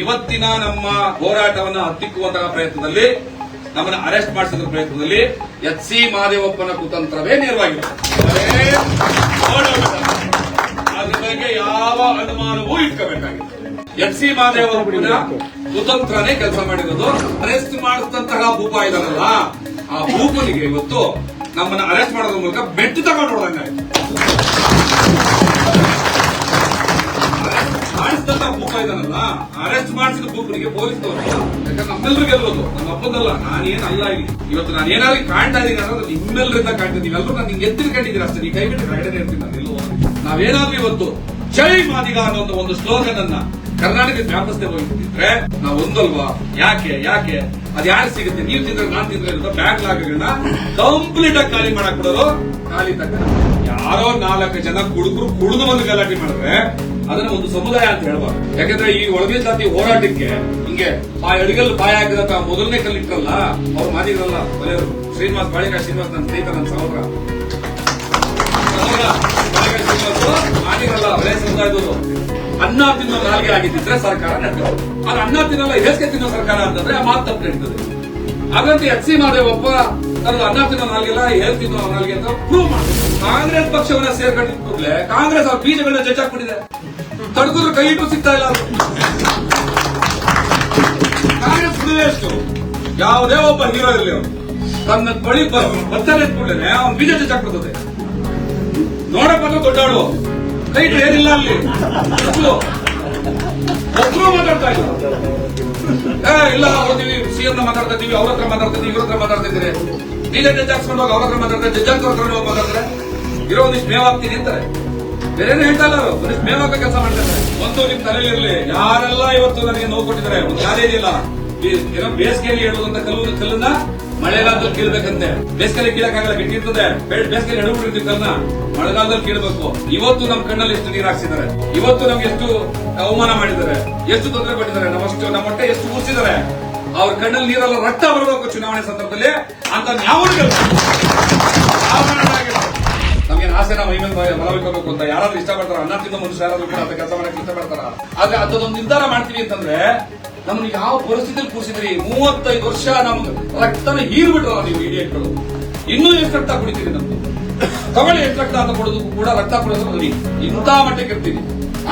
ಇವತ್ತಿನ ನಮ್ಮ ಹೋರಾಟವನ್ನು ಹತ್ತಿಕ್ಕುವಂತಹ ಪ್ರಯತ್ನದಲ್ಲಿ, ನಮ್ಮನ್ನ ಅರೆಸ್ಟ್ ಮಾಡಿಸಿದ ಪ್ರಯತ್ನದಲ್ಲಿ ಎಚ್ ಸಿ ಮಹಾದೇವಪ್ಪನ ಕುತಂತ್ರವೇ ನೆರವಾಗಿದೆ. ಅದೇ ಅದ್ರ ಬಗ್ಗೆ ಯಾವ ಅನುಮಾನವೂ ಇಟ್ಕೋಬೇಕಾಗಿದೆ ಎಚ್ ಸಿ ಮಹಾದೇವಪ್ಪನ ಕುತಂತ್ರನೇ ಕೆಲಸ ಮಾಡಿರೋದು. ಅರೆಸ್ಟ್ ಮಾಡಿಸಿದಂತಹ ಭೂಪ ಇದಾರಲ್ಲ ಆ ಭೂಪನಿಗೆ ಇವತ್ತು ನಮ್ಮನ್ನ ಅರೆಸ್ಟ್ ಮಾಡೋದ್ರ ಮೂಲಕ ಬೆಟ್ಟು ತಗೊಂಡು ನೋಡ್ದಂಗಾಯ್ತು ಮಾಡಿಸಿದಂತ ಭೂಪ ಇದಾನಲ್ಲ ಅರೆಸ್ಟ್ ಮಾಡಿಸಿದ ಭೂಪನಿಗೆ ಪೊಲೀಸ್ನವರು ಯಾಕಂದ್ರೆ ನಮ್ಮೆಲ್ಲರೂ ಗೆಲ್ಲೋದು ನಮ್ಮ ಅಪ್ಪಂದಲ್ಲ ನಾನೇನ್ ಅಲ್ಲ ಇಲ್ಲಿ. ಇವತ್ತು ನಾನು ಏನಾದ್ರು ಕಾಣ್ತಾ ಇದ್ದೀನಿ ಅಂದ್ರೆ ನಿಮ್ಮೆಲ್ಲರಿಂದ ಕಾಣ್ತಾ ನೀವೆಲ್ಲರೂ ನಾನು ಹಿಂಗೆ ಎತ್ತಿನ ಕಂಡಿದ್ದೀರಿ ಅಷ್ಟೇ, ನೀವು ಕೈ ಬಿಟ್ಟು ಕಾಯ್ದೇ ಇರ್ತೀನಿ ನಾನು ಎಲ್ಲೋ. ನಾವೇನಾದ್ರೂ ಇವತ್ತು ಜೈ ಮಾದಿಗ ಅನ್ನೋ ಒಂದು ಸ್ಲೋಗನ್ ಅನ್ನ ಕರ್ನಾಟಕದ ವ್ಯಾಪಿಸದೆ ಹೋಗಿದ್ರೆ ನಾವು ಒಂದಲ್ವಾ? ಯಾಕೆ ಯಾಕೆ? ಅದ್ ಯಾರು ಸಿಗುತ್ತೆ? ನೀವು ತಿಂದ್ರೆ ನಾನ್ ತಿಂದ್ರೆ ಅಂತ ಬ್ಯಾಗ್ ಲಾಗಗಳನ್ನ ಕಂಪ್ಲೀಟ್ ಆಗಿ ಖಾಲಿ ಮಾಡಕ್ ಬಿಡೋದು ಖಾಲಿ ತಕ್ಕ. ಯಾರೋ ನಾಲ್ಕು ಜನ ಕುಡುಕರು ಕುಡಿದು ಬಂದು ಗಲಾಟೆ ಮಾಡಿದ್ರೆ ಅದನ್ನ ಒಂದು ಸಮುದಾಯ ಅಂತ ಹೇಳ್ಬಾರ್ದು. ಯಾಕಂದ್ರೆ ಈ ಒಳಗಿನ ಜಾತಿ ಹೋರಾಟಕ್ಕೆ ಹಿಂಗೆ ಆ ಎಡಗಲ್ ಬಾಯ ಹಾಕಿದಂತ ಮೊದಲನೇ ಕಲ್ಲಿಟ್ಟಲ್ಲ ಅವ್ರು ಮಾದಿಗರಲ್ಲ ಮನೆಯವರು ಶ್ರೀನಿವಾಸ್ ಬಾಳಿಕ ಶ್ರೀನಿವಾಸ್ ನನ್ನ ಸ್ನೇಹಿತ ನನ್ನ ಸಹೋದರ. ಅನ್ನ ತಿನ್ನೋ ನಾಲ್ಗೆ ಆಗಿದ್ದಿದ್ರೆ ಸರ್ಕಾರ ನಡೆಯೋದು ಆದ್ರೆ ಅನ್ನ ತಿನ್ನಲ್ಲ, ಹೇಸಿಗೆ ತಿನ್ನೋ ಸರ್ಕಾರ ಅಂತಂದ್ರೆ ಆ ಮಾತು ತಪ್ಪು ನಡೀತದೆ. ಹಾಗಂತ ಎಚ್ ಸಿ ಮಾದೇವಪ್ಪ ತನ್ನ ಅನ್ನ ತಿನ್ನೋ ನಾಲ್ಗೆಲ್ಲ ಹೇಳ್ ತಿನ್ನೋ ನಾಲ್ಗೆ ಅಂತ ಪ್ರೂವ್ ಮಾಡಿದ್ರು ಕಾಂಗ್ರೆಸ್ ಪಕ್ಷವನ್ನ ಸೇರ್ಕೊಂಡಿದ್ದ ಕೂಡಲೇ, ಕಾಂಗ್ರೆಸ್ ಅವ್ರ ಬೀಜಗಳನ್ನ ಜಜ್ಜಾಕ್ಬಿಟ್ಟಿದೆ. ತಡೆದ್ರು ಕೈ ಇಟ್ಟು ಸಿಗ್ತಾ ಇಲ್ಲ. ಕಾಂಗ್ರೆಸ್ ಯಾವುದೇ ಒಬ್ಬ ಹೀರೋ ಇರಲಿ ಅವನು. ತನ್ನ ಬಳಿ ಬರ್ತಾರೆ ಕೂಡಲೇ ಅವ್ನು ಬೀಜ ಜಜ್ಜಾಕ್ಬಿಡ್ತದೆ ನೋಡಪ್ಪ ಅಂದ್ರೆ ದೊಡ್ಡಾಳು ಕೈ ಏನಿಲ್ಲ ಅಲ್ಲಿ. ಒಬ್ರು ಮಾತಾಡ್ತಾ ಇಲ್ಲ. ಏ, ಇಲ್ಲ ಓದಿವಿ ಸಿಎಂ ನ ಮಾತಾಡ್ತಾ ಇದೀವಿ ಅವ್ರ ಹತ್ರ ಮಾತಾಡ್ತಾ ಇದೀವಿ ಇವ್ರ ಹತ್ರ ಮಾತಾಡ್ತಾ ಇದ್ದೀರಿ. ನೀವೇ ಜಡ್ಜ್ ಹೋಗಿ ಅವ್ರ ಹತ್ರ ಮಾತಾಡ್ತಾರೆ ಜಡ್ಜ್ ಹತ್ರ ಹೋಗಿ ಮಾತಾಡ್ತಾರೆ. ಇರೋ ಒಂದಿಷ್ಟು ಮೇವ್ ಹಾಕ್ತೀನಿ ಅಂತಾರೆ. ಬೇರೆ ಹೇಳ್ತಾ ಇಲ್ಲ ಅವರು ಮೇವ್ ಹಾಕೋ ಕೆಲಸ ಮಾಡ್ತಾರೆ ಒಂದು ನಿಮ್ ತಲೆಯಲ್ಲಿರ್ಲಿ. ಯಾರೆಲ್ಲ ಇವತ್ತು ನನಗೆ ನೋವು ಕೊಟ್ಟಿದ್ದಾರೆ, ಒಂದು ಯಾರೇ ಇಲ್ಲ ಏನೋ ಬೇಸಿಗೆಯಲ್ಲಿ ಹೇಳುವಂತ ಕಲ್ಲು, ಕಲ್ಲನ್ನ ಮಳೆಗಾಲದಲ್ಲಿ ಕೀಳ್ಬೇಕಂತೆ. ಬೇಸಿಗೆಯಲ್ಲಿ ಕೀಳಕ್ಕಾಗಲ್ಲ, ಬಿಟ್ಟಿರ್ತದೆ. ಬೇಸಿಗೆಯಲ್ಲಿ ಎಡಬಿಟ್ಟಿರ್ತೀವಿ ಕಲ್ಲನ್ನ. ಮಳೆಗಾಲದಲ್ಲಿ ಕೀಳ್ಬೇಕು. ಇವತ್ತು ನಮ್ ಕಣ್ಣಲ್ಲಿ ಎಷ್ಟು ನೀರು ಹಾಕ್ಸಿದ್ದಾರೆ? ಇವತ್ತು ನಮ್ಗೆ ಎಷ್ಟು ಅವಮಾನ ಮಾಡಿದ್ದಾರೆ? ಎಷ್ಟು ತೊಂದರೆ ಕೊಟ್ಟಿದ್ದಾರೆ? ನಮ್ಮಷ್ಟು ನಮ್ಮ ಹೊಟ್ಟೆ ಎಷ್ಟು ಮುಚ್ಚಿದ್ದಾರೆ ಅವ್ರ ಕಣ್ಣಲ್ಲಿ ನೀರಲ್ಲ ರಕ್ತ ಬರಬೇಕು ಚುನಾವಣೆ ಸಂದರ್ಭದಲ್ಲಿ ಅಂತ ಯಾವ ನಮ್ಗೆ ಆಸೆ ನಾವು ಮೈ ಮೇಲೆ ಹೋಗ್ಕೋಬೇಕು ಅಂತ ಯಾರಾದ್ರೂ ಇಷ್ಟಪಡ್ತಾರ, ಅನ್ನ ಮನುಷ್ಯ ಯಾರಾದ್ರೂ ಕೂಡ ಅಂತ ಕೆಲಸ ಮಾಡಕ್ಕೆ ಇಷ್ಟಪಡ್ತಾರ? ಆದ್ರೆ ಅದೊಂದು ನಿರ್ಧಾರ ಮಾಡ್ತೀವಿ ಅಂತಂದ್ರೆ, ನಮ್ಗೆ ಯಾವ ಪರಿಸ್ಥಿತಿಯಲ್ಲಿ ಕೂರಿಸಿದ್ರಿ, ಮೂವತ್ತೈದು ವರ್ಷ ನಮ್ಗೆ ರಕ್ತನ ಹೀರ್ಬಿಟ್ರಲ್ಲ ನೀವು ಇಡಿಯಟ್ಗಳು ಇನ್ನೂ ಎಷ್ಟು ರಕ್ತ ಕುಡಿತೀರಿ ನಮ್ದು ತಗೊಳ್ಳಿ, ಎಷ್ಟು ರಕ್ತ ಅಂತ ಕೊಡೋದು ಕೂಡ ರಕ್ತ ಕೊಡೋದು ಬನ್ನಿ ಇಂಥ ಮಟ್ಟಕ್ಕೆ ಇರ್ತೀವಿ.